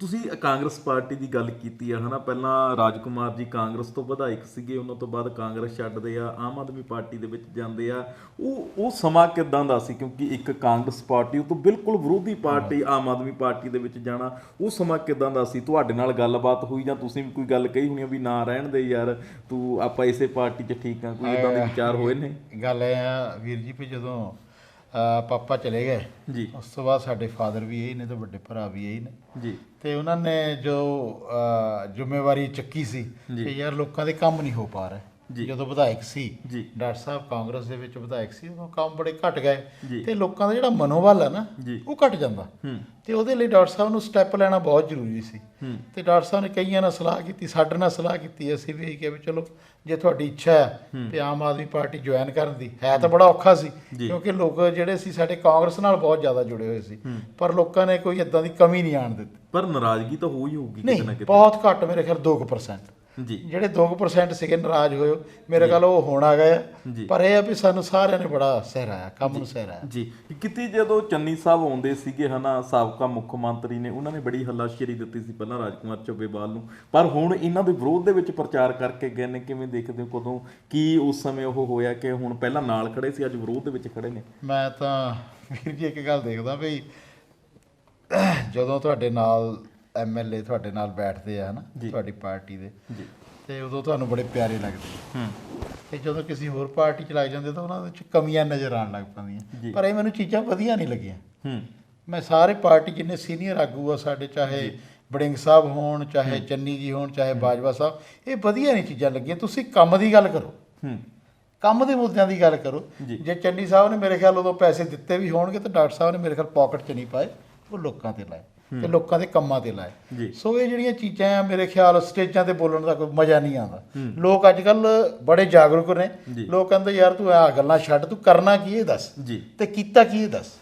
ਤੁਸੀਂ ਕਾਂਗਰਸ ਪਾਰਟੀ ਦੀ ਗੱਲ ਕੀਤੀ ਆ ਹਨਾ? ਪਹਿਲਾਂ ਰਾਜਕੁਮਾਰ ਜੀ ਕਾਂਗਰਸ ਤੋਂ ਵਿਧਾਇਕ ਸੀਗੇ ਉਹਨਾਂ ਤੋਂ ਬਾਅਦ ਕਾਂਗਰਸ ਛੱਡਦੇ ਆ ਆਮ ਆਦਮੀ ਪਾਰਟੀ ਦੇ ਵਿੱਚ ਜਾਂਦੇ ਆ। ਉਹ ਉਹ ਸਮਾਂ ਕਿਦਾਂ ਦਾ ਸੀ? ਕਿਉਂਕਿ ਇੱਕ ਕਾਂਗਰਸ ਪਾਰਟੀ ਉਹ ਤੋਂ ਬਿਲਕੁਲ ਵਿਰੋਧੀ ਪਾਰਟੀ ਆਮ ਆਦਮੀ ਪਾਰਟੀ ਦੇ ਵਿੱਚ ਜਾਣਾ ਉਹ ਸਮਾਂ ਕਿਦਾਂ ਦਾ ਸੀ? ਤੁਹਾਡੇ ਨਾਲ ਗੱਲਬਾਤ ਹੋਈ ਜਾਂ ਤੁਸੀਂ ਵੀ ਕੋਈ ਗੱਲ ਕਹੀ ਹੋਣੀ ਵੀ ਨਾ ਰਹਿਣ ਦੇ ਯਾਰ ਤੂੰ ਆਪਾਂ ਇਸੇ ਪਾਰਟੀ 'ਚ ਠੀਕ ਆ ਕੋਈ ਇਦਾਂ ਦੇ ਵਿਚਾਰ ਹੋਏ ਨੇ? ਗੱਲ ਇਹ ਆ ਵੀਰ ਜੀ ਵੀ ਜਦੋਂ ਪਾਪਾ ਚਲੇ ਗਏ। ਜੀ। ਉਸ ਤੋਂ ਬਾਅਦ ਸਾਡੇ ਫਾਦਰ ਵੀ ਇਹੀ ਨੇ ਤੇ ਵੱਡੇ ਭਰਾ ਵੀ ਇਹੀ ਨੇ। ਜੀ। ਤੇ ਉਹਨਾਂ ਨੇ ਜੋ ਜ਼ਿੰਮੇਵਾਰੀ ਚੱਕੀ ਸੀ। ਕਿ ਯਾਰ ਲੋਕਾਂ ਦੇ ਕੰਮ ਨਹੀਂ ਹੋ ਪਾ ਜੀ। ਜਦੋਂ ਵਿਧਾਇਕ ਸੀ ਜੀ। ਡਾਕਟਰ ਸਾਹਿਬ ਕਾਂਗਰਸ ਦੇ ਵਿੱਚ ਵਿਧਾਇਕ ਸੀ ਉਦੋਂ ਕੰਮ ਬੜੇ ਘਟ ਗਏ। ਤੇ ਲੋਕਾਂ ਦਾ ਜਿਹੜਾ ਮਨੋਬਲ ਹੈ ਨਾ। ਉਹ ਘਟ ਜਾਂਦਾ। ਤੇ ਉਹਦੇ ਲਈ ਡਾਕਟਰ ਸਾਹਿਬ ਨੂੰ ਸਟੈਪ ਲੈਣਾ ਬਹੁਤ ਜ਼ਰੂਰੀ ਸੀ। ਤੇ ਡਾਕਟਰ ਸਾਹਿਬ ਨੇ ਕਈਆਂ ਨਾਲ ਸਲਾਹ ਕੀਤੀ ਸਾਡੇ ਨਾਲ ਸਲਾਹ ਕੀਤੀ ਅਸੀਂ ਵੀ ਕਿਹਾ ਵੀ ਚਲੋ ਜੇ ਤੁਹਾਡੀ ਇੱਛਾ ਹੈ ਤੇ ਆਮ ਆਦਮੀ ਪਾਰਟੀ ਜੁਆਇਨ ਕਰਨ ਦੀ ਹੈ ਤਾਂ ਬੜਾ ਔਖਾ ਸੀ। ਕਿਉਂਕਿ ਲੋਕ ਜਿਹੜੇ ਸੀ ਸਾਡੇ ਕਾਂਗਰਸ ਨਾਲ ਬਹੁਤ ਜ਼ਿਆਦਾ ਜੁੜੇ ਹੋਏ ਸੀ। ਪਰ ਲੋਕਾਂ ਨੇ ਕੋਈ ਇਦਾਂ ਦੀ ਕਮੀ ਨਹੀਂ ਆਣ ਦਿੱਤੀ। ਪਰ ਨਾਰਾਜ਼ਗੀ ਤਾਂ ਹੋ ਹੀ ਹੋਊਗੀ ਕਿਤੇ ਨਾ ਕਿਤੇ। ਬਹੁਤ ਘੱਟ ਮੇਰੇ ਖਿਆਲ 2% ਜੀ। ਜਿਹੜੇ 2% ਸੀਗੇ ਨਾਰਾਜ਼ ਹੋਏ ਮੇਰੇ ਖਿਆਲ ਉਹ ਹੋਣ ਆ ਗਏ। ਪਰ ਇਹ ਆ ਵੀ ਸਾਨੂੰ ਸਾਰਿਆਂ ਨੇ ਬੜਾ ਸਹਿਰਾਇਆ ਕੰਮ ਨੂੰ ਸਹਿਰਾਇਆ ਜੀ। ਕਿਤੇ ਜਦੋਂ ਚੰਨੀ ਸਾਹਿਬ ਆਉਂਦੇ ਸੀਗੇ ਹਨਾ ਸਾਬਕਾ ਮੁੱਖ ਮੰਤਰੀ ਨੇ ਉਹਨਾਂ ਨੇ ਬੜੀ ਹੱਲਾਸ਼ੇਰੀ ਦਿੱਤੀ ਸੀ ਪਹਿਲਾਂ ਰਾਜਕੁਮਾਰ ਚੱਬੇਵਾਲ ਨੂੰ। ਪਰ ਹੁਣ ਇਹਨਾਂ ਦੇ ਵਿਰੋਧ ਦੇ ਵਿੱਚ ਪ੍ਰਚਾਰ ਕਰਕੇ ਗਏ ਨੇ ਕਿਵੇਂ ਦੇਖਦੇ ਹੋ ਕਦੋਂ ਕੀ ਉਸ ਸਮੇਂ ਉਹ ਹੋਇਆ ਕਿ ਹੁਣ ਪਹਿਲਾਂ ਨਾਲ ਖੜੇ ਸੀ ਅੱਜ ਵਿਰੋਧ ਦੇ ਵਿੱਚ ਖੜੇ ਨੇ? ਮੈਂ ਤਾਂ ਵੀਰ ਜੀ ਇੱਕ ਗੱਲ ਦੇਖਦਾ ਵੀ ਜਦੋਂ ਤੁਹਾਡੇ ਨਾਲ ਐਮਐਲਏ ਤੁਹਾਡੇ ਨਾਲ ਬੈਠਦੇ ਆ ਹਨਾ? ਜੀ। ਤੁਹਾਡੀ ਪਾਰਟੀ ਦੇ। ਜੀ। ਤੇ ਉਦੋਂ ਤੁਹਾਨੂੰ ਬੜੇ ਪਿਆਰੇ ਲੱਗਦੇ। ਹੂੰ। ਤੇ ਜਦੋਂ ਕਿਸੇ ਹੋਰ ਪਾਰਟੀ ਚ ਲੱਗ ਜਾਂਦੇ ਤਾਂ ਉਹਨਾਂ ਵਿੱਚ ਕਮੀਆਂ ਨਜ਼ਰ ਆਉਣ ਲੱਗ। ਪੈਂਦੀਆਂ। ਪਰ ਇਹ ਮੈਨੂੰ ਚੀਜ਼ਾਂ ਵਧੀਆ ਨਹੀਂ ਲੱਗੀਆਂ। ਹੂੰ। ਮੈਂ ਸਾਰੇ ਪਾਰਟੀ ਜਿੰਨੇ ਸੀਨੀਅਰ ਆਗੂ ਆ ਸਾਡੇ ਚਾਹੇ ਬੜਿੰਗ ਸਾਹਿਬ ਹੋਣ ਚਾਹੇ ਚੰਨੀ ਜੀ ਹੋਣ ਚਾਹੇ ਬਾਜਵਾ ਸਾਹਿਬ ਇਹ ਵਧੀਆ ਨਹੀਂ ਚੀਜ਼ਾਂ ਲੱਗੀਆਂ। ਤੁਸੀਂ ਕੰਮ ਦੀ ਗੱਲ ਕਰੋ। ਹੂੰ। ਕੰਮ ਦੇ ਮੁੱਦਿਆਂ ਦੀ ਗੱਲ ਕਰੋ। ਜੀ। ਜੇ ਚੰਨੀ ਸਾਹਿਬ ਨੇ ਮੇਰੇ ਖਿਆਲ ਉਦੋਂ ਪੈਸੇ ਦਿੱਤੇ ਵੀ ਹੋਣਗੇ ਤਾਂ ਡਾਕਟਰ ਸਾਹਿਬ ਨੇ ਮੇਰੇ ਖਿਆਲ ਪਾਕਟ 'ਚ ਨਹੀਂ ਪਾਏ ਉਹ ਲੋਕਾਂ ਤੇ ਲਾਏ। ਤੇ ਲੋਕਾਂ ਦੇ ਕੰਮਾਂ ਤੇ ਲਾਏ। ਸੋ ਇਹ ਜਿਹੜੀਆਂ ਚੀਜ਼ਾਂ ਆ ਮੇਰੇ ਖਿਆਲ ਸਟੇਜਾਂ ਤੇ ਬੋਲਣ ਦਾ ਕੋਈ ਮਜ਼ਾ ਨਹੀਂ ਆਉਂਦਾ। ਲੋਕ ਅੱਜ ਕੱਲ ਬੜੇ ਜਾਗਰੂਕ ਨੇ। ਲੋਕ ਕਹਿੰਦੇ ਯਾਰ ਤੂੰ ਆਹ ਗੱਲਾਂ ਛੱਡ ਤੂੰ ਕਰਨਾ ਕੀ ਇਹ ਦੱਸ? ਤੇ ਕੀਤਾ ਕੀ ਇਹ ਦੱਸ?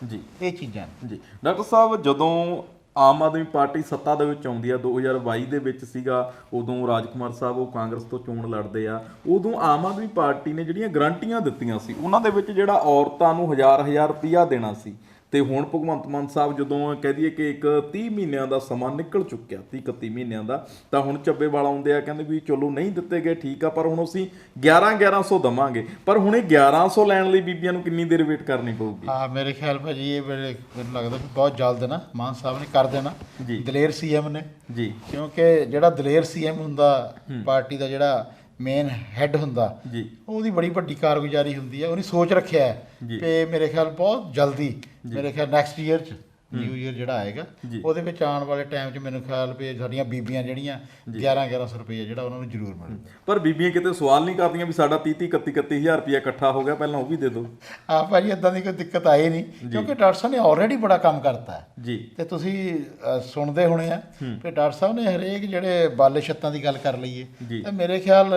ਇਹ ਚੀਜ਼ਾਂ। ਜੀ। ਡਾਕਟਰ ਸਾਹਿਬ ਜਦੋਂ ਆਮ ਆਦਮੀ ਪਾਰਟੀ ਸੱਤਾ ਦੇ ਵਿੱਚ ਆਉਂਦੀ ਆ 2022 ਦੇ ਵਿੱਚ ਸੀਗਾ ਉਦੋਂ ਰਾਜਕੁਮਾਰ ਸਾਹਿਬ ਉਹ ਕਾਂਗਰਸ ਤੋਂ ਚੋਣ ਲੜਦੇ ਆ ਉਦੋਂ ਆਮ ਆਦਮੀ ਪਾਰਟੀ ਨੇ ਜਿਹੜੀਆਂ ਗਰੰਟੀਆਂ ਦਿੱਤੀਆਂ ਸੀ ਉਹਨਾਂ ਦੇ ਵਿੱਚ ਜਿਹੜਾ ਔਰਤਾਂ ਨੂੰ ਹਜ਼ਾਰ ਹਜ਼ਾਰ ਰੁਪਈਆ ਦੇਣਾ ਸੀ ਤੇ ਹੁਣ ਭਗਵੰਤ ਮਾਨ ਸਾਹਿਬ ਜਦੋਂ ਕਹਿ ਦਈਏ ਕਿ ਇੱਕ 30 ਮਹੀਨਿਆਂ ਦਾ ਸਮਾਂ ਨਿਕਲ ਚੁੱਕਿਆ 30 31 ਮਹੀਨਿਆਂ ਦਾ ਤਾਂ ਹੁਣ ਚੱਬੇ ਵਾਲਾ ਆਉਂਦੇ ਆ ਕਹਿੰਦੇ ਵੀ ਚਲੋ ਨਹੀਂ ਦਿੱਤੇ ਗਏ ਠੀਕ ਆ ਪਰ ਹੁਣ ਅਸੀਂ 11 1100 ਦਵਾਂਗੇ। ਪਰ ਹੁਣ ਇਹ 1100 ਲੈਣ ਲਈ ਬੀਬੀਆਂ ਨੂੰ ਕਿੰਨੀ ਦੇਰ ਵੇਟ ਕਰਨੀ ਪਊਗੀ? ਹਾਂ ਮੇਰੇ ਖਿਆਲ ਭਾਜੀ ਇਹ ਵੇਲੇ ਮੈਨੂੰ ਲੱਗਦਾ ਵੀ ਬਹੁਤ ਜਲਦ ਨਾ ਮਾਨ ਸਾਹਿਬ ਨੇ ਕਰ ਦੇਣਾ। ਜੀ। ਦਲੇਰ ਸੀਐਮ ਨੇ। ਜੀ। ਕਿਉਂਕਿ ਜਿਹੜਾ ਦਲੇਰ ਸੀਐਮ ਹੁੰਦਾ ਪਾਰਟੀ ਦਾ ਜਿਹੜਾ ਮੇਨ ਹੈੱਡ ਹੁੰਦਾ। ਜੀ। ਉਹਦੀ ਬੜੀ ਵੱਡੀ ਕਾਰਗੁਜ਼ਾਰੀ ਹੁੰਦੀ ਹੈ ਉਹਨੇ ਸੋਚ ਰੱਖਿਆ ਹੈ। ਕਿ ਮੇਰੇ ਖਿਆਲ ਬਹੁਤ ਜਲਦੀ ਮੇਰੇ ਖਿਆਲ ਨੈਕਸਟ ਈਅਰ ਚ ਨਿਊ ਈਅਰ ਜਿਹੜਾ ਆਏਗਾ। ਉਹਦੇ ਵਿੱਚ ਆਉਣ ਵਾਲੇ ਟਾਈਮ 'ਚ ਮੈਨੂੰ ਖਿਆਲ ਵੀ ਸਾਡੀਆਂ ਬੀਬੀਆਂ ਜਿਹੜੀਆਂ 11 1100 ਰੁਪਏ ਜਿਹੜਾ ਉਹਨਾਂ ਨੂੰ ਜ਼ਰੂਰ ਮਿਲੂ ਪਰ ਬੀਬੀਆਂ ਕਿਤੇ ਸਵਾਲ ਨਹੀਂ ਕਰਦੀਆਂ ਵੀ ਸਾਡਾ 30 30 31 31000 ਰੁਪਇਆ ਇਕੱਠਾ ਹੋ ਗਿਆ ਪਹਿਲਾਂ ਉਹ ਵੀ ਦੇ ਦਿਓ। ਆ ਭਾਜੀ ਇਦਾਂ ਦੀ ਕੋਈ ਦਿੱਕਤ ਆਈ ਨਹੀਂ ਕਿਉਂਕਿ ਡਾਕਟਰ ਸਾਹਿਬ ਨੇ ਆਲਰੇਡੀ ਬੜਾ ਕੰਮ ਕਰਤਾ ਹੈ। ਜੀ। ਤੇ ਤੁਸੀਂ ਸੁਣਦੇ ਹੋਣੇ ਆ। ਕਿ ਡਾਕਟਰ ਸਾਹਿਬ ਨੇ ਹਰੇਕ ਜਿਹੜੇ ਬਾਲੇ ਛੱਤਾਂ ਦੀ ਗੱਲ ਕਰ ਲਈਏ। ਤਾਂ ਮੇਰੇ ਖਿਆਲ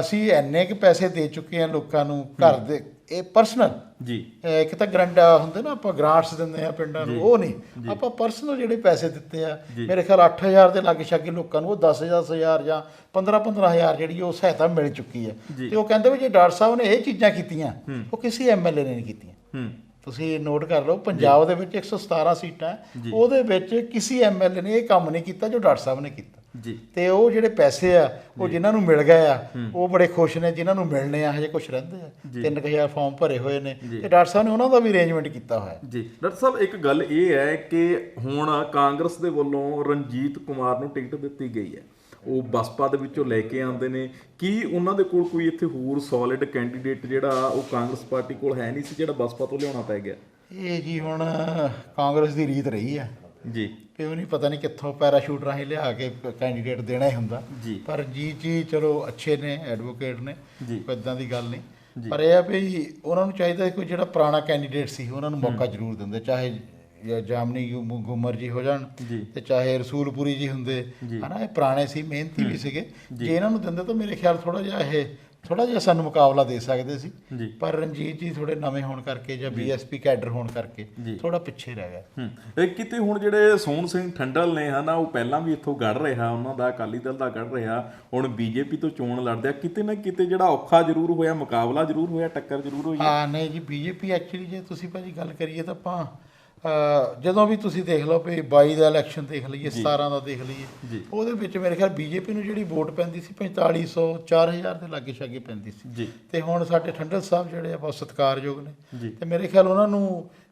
ਅਸੀਂ ਇੰਨੇ ਕੁ ਪੈਸੇ ਦੇ ਚੁੱਕੇ ਆ ਲੋਕਾਂ ਨੂੰ ਘਰ ਦੇ ਇਹ ਪਰਸਨਲ ਜੀ। ਇੱਕ ਤਾਂ ਗਰੰਟਾ ਹੁੰਦੇ ਨਾ ਆਪਾਂ ਗ੍ਰਾਂਟਸ ਦਿੰਦੇ ਆ ਪਿੰਡਾਂ ਨੂੰ ਉਹ ਨਹੀਂ। ਆਪਾਂ ਪਰਸਨਲ ਜਿਹੜੇ ਪੈਸੇ ਦਿੱਤੇ ਆ ਮੇਰੇ ਖਿਆਲ 8000 ਦੇ ਲਾਗੇ ਛਾਗੇ ਲੋਕਾਂ ਨੂੰ ਉਹ 10000 10000 ਜਾਂ 15 15000 ਜਿਹੜੀ ਉਹ ਸਹਾਇਤਾ ਮਿਲ ਚੁੱਕੀ ਹੈ। ਤੇ ਉਹ ਕਹਿੰਦੇ ਵੀ ਜੇ ਡਾਕਟਰ ਸਾਹਿਬ ਨੇ ਇਹ ਚੀਜ਼ਾਂ ਕੀਤੀਆਂ ਉਹ ਕਿਸੇ ਐਮਐਲਏ ਨੇ ਨਹੀਂ ਕੀਤੀਆਂ। ਤੁਸੀਂ ਨੋਟ ਕਰ ਲਓ ਪੰਜਾਬ ਦੇ ਵਿੱਚ 117 ਸੀਟਾਂ। ਉਹਦੇ ਵਿੱਚ ਕਿਸੇ ਐਮਐਲਏ ਨੇ ਇਹ ਕੰਮ ਨਹੀਂ ਕੀਤਾ ਜੋ ਡਾਕਟਰ ਸਾਹਿਬ ਨੇ ਕੀਤਾ। ਜੀ। ਤੇ ਉਹ ਜਿਹੜੇ ਪੈਸੇ ਆ ਉਹ ਜਿਨ੍ਹਾਂ ਨੂੰ ਮਿਲ ਗਏ ਆ ਉਹ ਬੜੇ ਖੁਸ਼ ਨੇ ਜਿਨ੍ਹਾਂ ਨੂੰ ਮਿਲਣੇ ਆ ਹਜੇ ਕੁਝ ਰਹਿੰਦੇ ਆ। 3000 ਫਾਰਮ ਭਰੇ ਹੋਏ ਨੇ। ਤੇ ਡਾਕਟਰ ਸਾਹਿਬ ਨੇ ਉਹਨਾਂ ਦਾ ਵੀ ਅਰੇਂਜਮੈਂਟ ਕੀਤਾ ਹੋਇਆ ਜੀ। ਡਾਕਟਰ ਸਾਹਿਬ ਇੱਕ ਗੱਲ ਇਹ ਹੈ ਕਿ ਹੁਣ ਕਾਂਗਰਸ ਦੇ ਵੱਲੋਂ ਰਣਜੀਤ ਕੁਮਾਰ ਨੂੰ ਟਿਕਟ ਦਿੱਤੀ ਗਈ ਹੈ। ਉਹ ਬਸਪਾ ਦੇ ਵਿੱਚੋਂ ਲੈ ਕੇ ਆਉਂਦੇ ਨੇ। ਕੀ ਉਹਨਾਂ ਦੇ ਕੋਲ ਕੋਈ ਇੱਥੇ ਹੋਰ ਸੋਲਿਡ ਕੈਂਡੀਡੇਟ ਜਿਹੜਾ ਉਹ ਕਾਂਗਰਸ ਪਾਰਟੀ ਕੋਲ ਹੈ ਨਹੀਂ ਸੀ ਜਿਹੜਾ ਬਸਪਾ ਤੋਂ ਲਿਆਉਣਾ ਪੈ ਗਿਆ? ਇਹ ਜੀ ਹੁਣ ਕਾਂਗਰਸ ਦੀ ਰੀਤ ਰਹੀ ਆ ਜੀ। ਕਿ ਉਹ ਨਹੀਂ ਪਤਾ ਨਹੀਂ ਕਿੱਥੋਂ ਪੈਰਾਸ਼ੂਟ ਰਾਹੀਂ ਲਿਆ ਕੇ ਕੈਂਡੀਡੇਟ ਦੇਣਾ ਹੀ ਹੁੰਦਾ। ਪਰ ਜੀ ਜੀ ਚਲੋ ਅੱਛੇ ਨੇ ਐਡਵੋਕੇਟ ਨੇ। ਕੋਈ ਇਦਾਂ ਦੀ ਗੱਲ ਨਹੀਂ। ਪਰ ਇਹ ਆ ਵੀ ਉਹਨਾਂ ਨੂੰ ਚਾਹੀਦਾ ਕੋਈ ਜਿਹੜਾ ਪੁਰਾਣਾ ਕੈਂਡੀਡੇਟ ਸੀ ਉਹਨਾਂ ਨੂੰ ਮੌਕਾ ਜ਼ਰੂਰ ਦਿੰਦੇ ਚਾਹੇ ਜਾਂ ਜਾਮਨੀ ਗੁਮਰ ਜੀ ਹੋ ਜਾਣ। ਤੇ ਚਾਹੇ ਰਸੂਲਪੁਰੀ ਜੀ ਹੁੰਦੇ। ਹਨਾ ਇਹ ਪੁਰਾਣੇ ਸੀ ਮਿਹਨਤੀ ਵੀ ਸੀਗੇ। ਜੇ। ਇਹਨਾਂ ਨੂੰ ਦਿੰਦੇ ਤਾਂ ਮੇਰੇ ਖਿਆਲ ਥੋੜਾ ਜਿਹਾ ਇਹ ਥੋੜਾ ਜਿਹਾ ਸਾਨੂੰ ਮੁਕਾਬਲਾ ਦੇ ਸਕਦੇ ਸੀ। ਪਰ ਰਣਜੀਤ ਜੀ ਥੋੜੇ ਨਵੇਂ ਹੋਣ ਕਰਕੇ ਜਾਂ ਬੀਐਸਪੀ ਕੈਡਰ ਹੋਣ ਕਰਕੇ। ਥੋੜਾ ਪਿੱਛੇ ਰਹਿ ਗਿਆ ਇਹ ਕਿਤੇ ਹੁਣ ਜਿਹੜੇ ਸੋਹਣ ਸਿੰਘ ਠੰਡਲ ਨੇ ਹਨਾ ਉਹ ਪਹਿਲਾਂ ਵੀ ਇੱਥੋਂ ਗੜ ਰਿਹਾ ਉਹਨਾਂ ਦਾ ਅਕਾਲੀ ਦਲ ਦਾ ਗੜ ਰਿਹਾ ਹੁਣ ਬੀਜੇਪੀ ਤੋਂ ਚੋਣ ਲੜਦੇ ਆ ਕਿਤੇ ਨਾ ਕਿਤੇ ਜਿਹੜਾ ਔਖਾ ਜ਼ਰੂਰ ਹੋਇਆ ਮੁਕਾਬਲਾ ਜ਼ਰੂਰ ਹੋਇਆ ਟੱਕਰ ਜ਼ਰੂਰ ਹੋਈ ਹਾਂ ਨਹੀਂ ਜੀ ਬੀਜੇਪੀ ਐਕਚੁਅਲੀ ਜੇ ਤੁਸੀਂ ਭਾਜੀ ਗੱਲ ਕਰੀਏ ਤਾਂ ਆਪਾਂ ਜਦੋਂ ਵੀ ਤੁਸੀਂ ਦੇਖ ਲਓ ਵੀ 22 ਦਾ ਇਲੈਕਸ਼ਨ ਦੇਖ ਲਈਏ 17 ਦਾ ਦੇਖ। ਲਈਏ ਉਹਦੇ ਵਿੱਚ ਮੇਰੇ ਖਿਆਲ ਬੀਜੇਪੀ ਨੂੰ ਜਿਹੜੀ ਵੋਟ ਪੈਂਦੀ ਸੀ 4500 4000 ਦੇ ਲਾਗੇ ਛਾਗੇ ਪੈਂਦੀ ਸੀ। ਤੇ ਹੁਣ ਸਾਡੇ ਠੰਡਲ ਸਾਹਿਬ ਜਿਹੜੇ ਆ ਬਹੁਤ ਸਤਿਕਾਰਯੋਗ ਨੇ। ਤੇ ਮੇਰੇ ਖਿਆਲ ਉਹਨਾਂ ਨੂੰ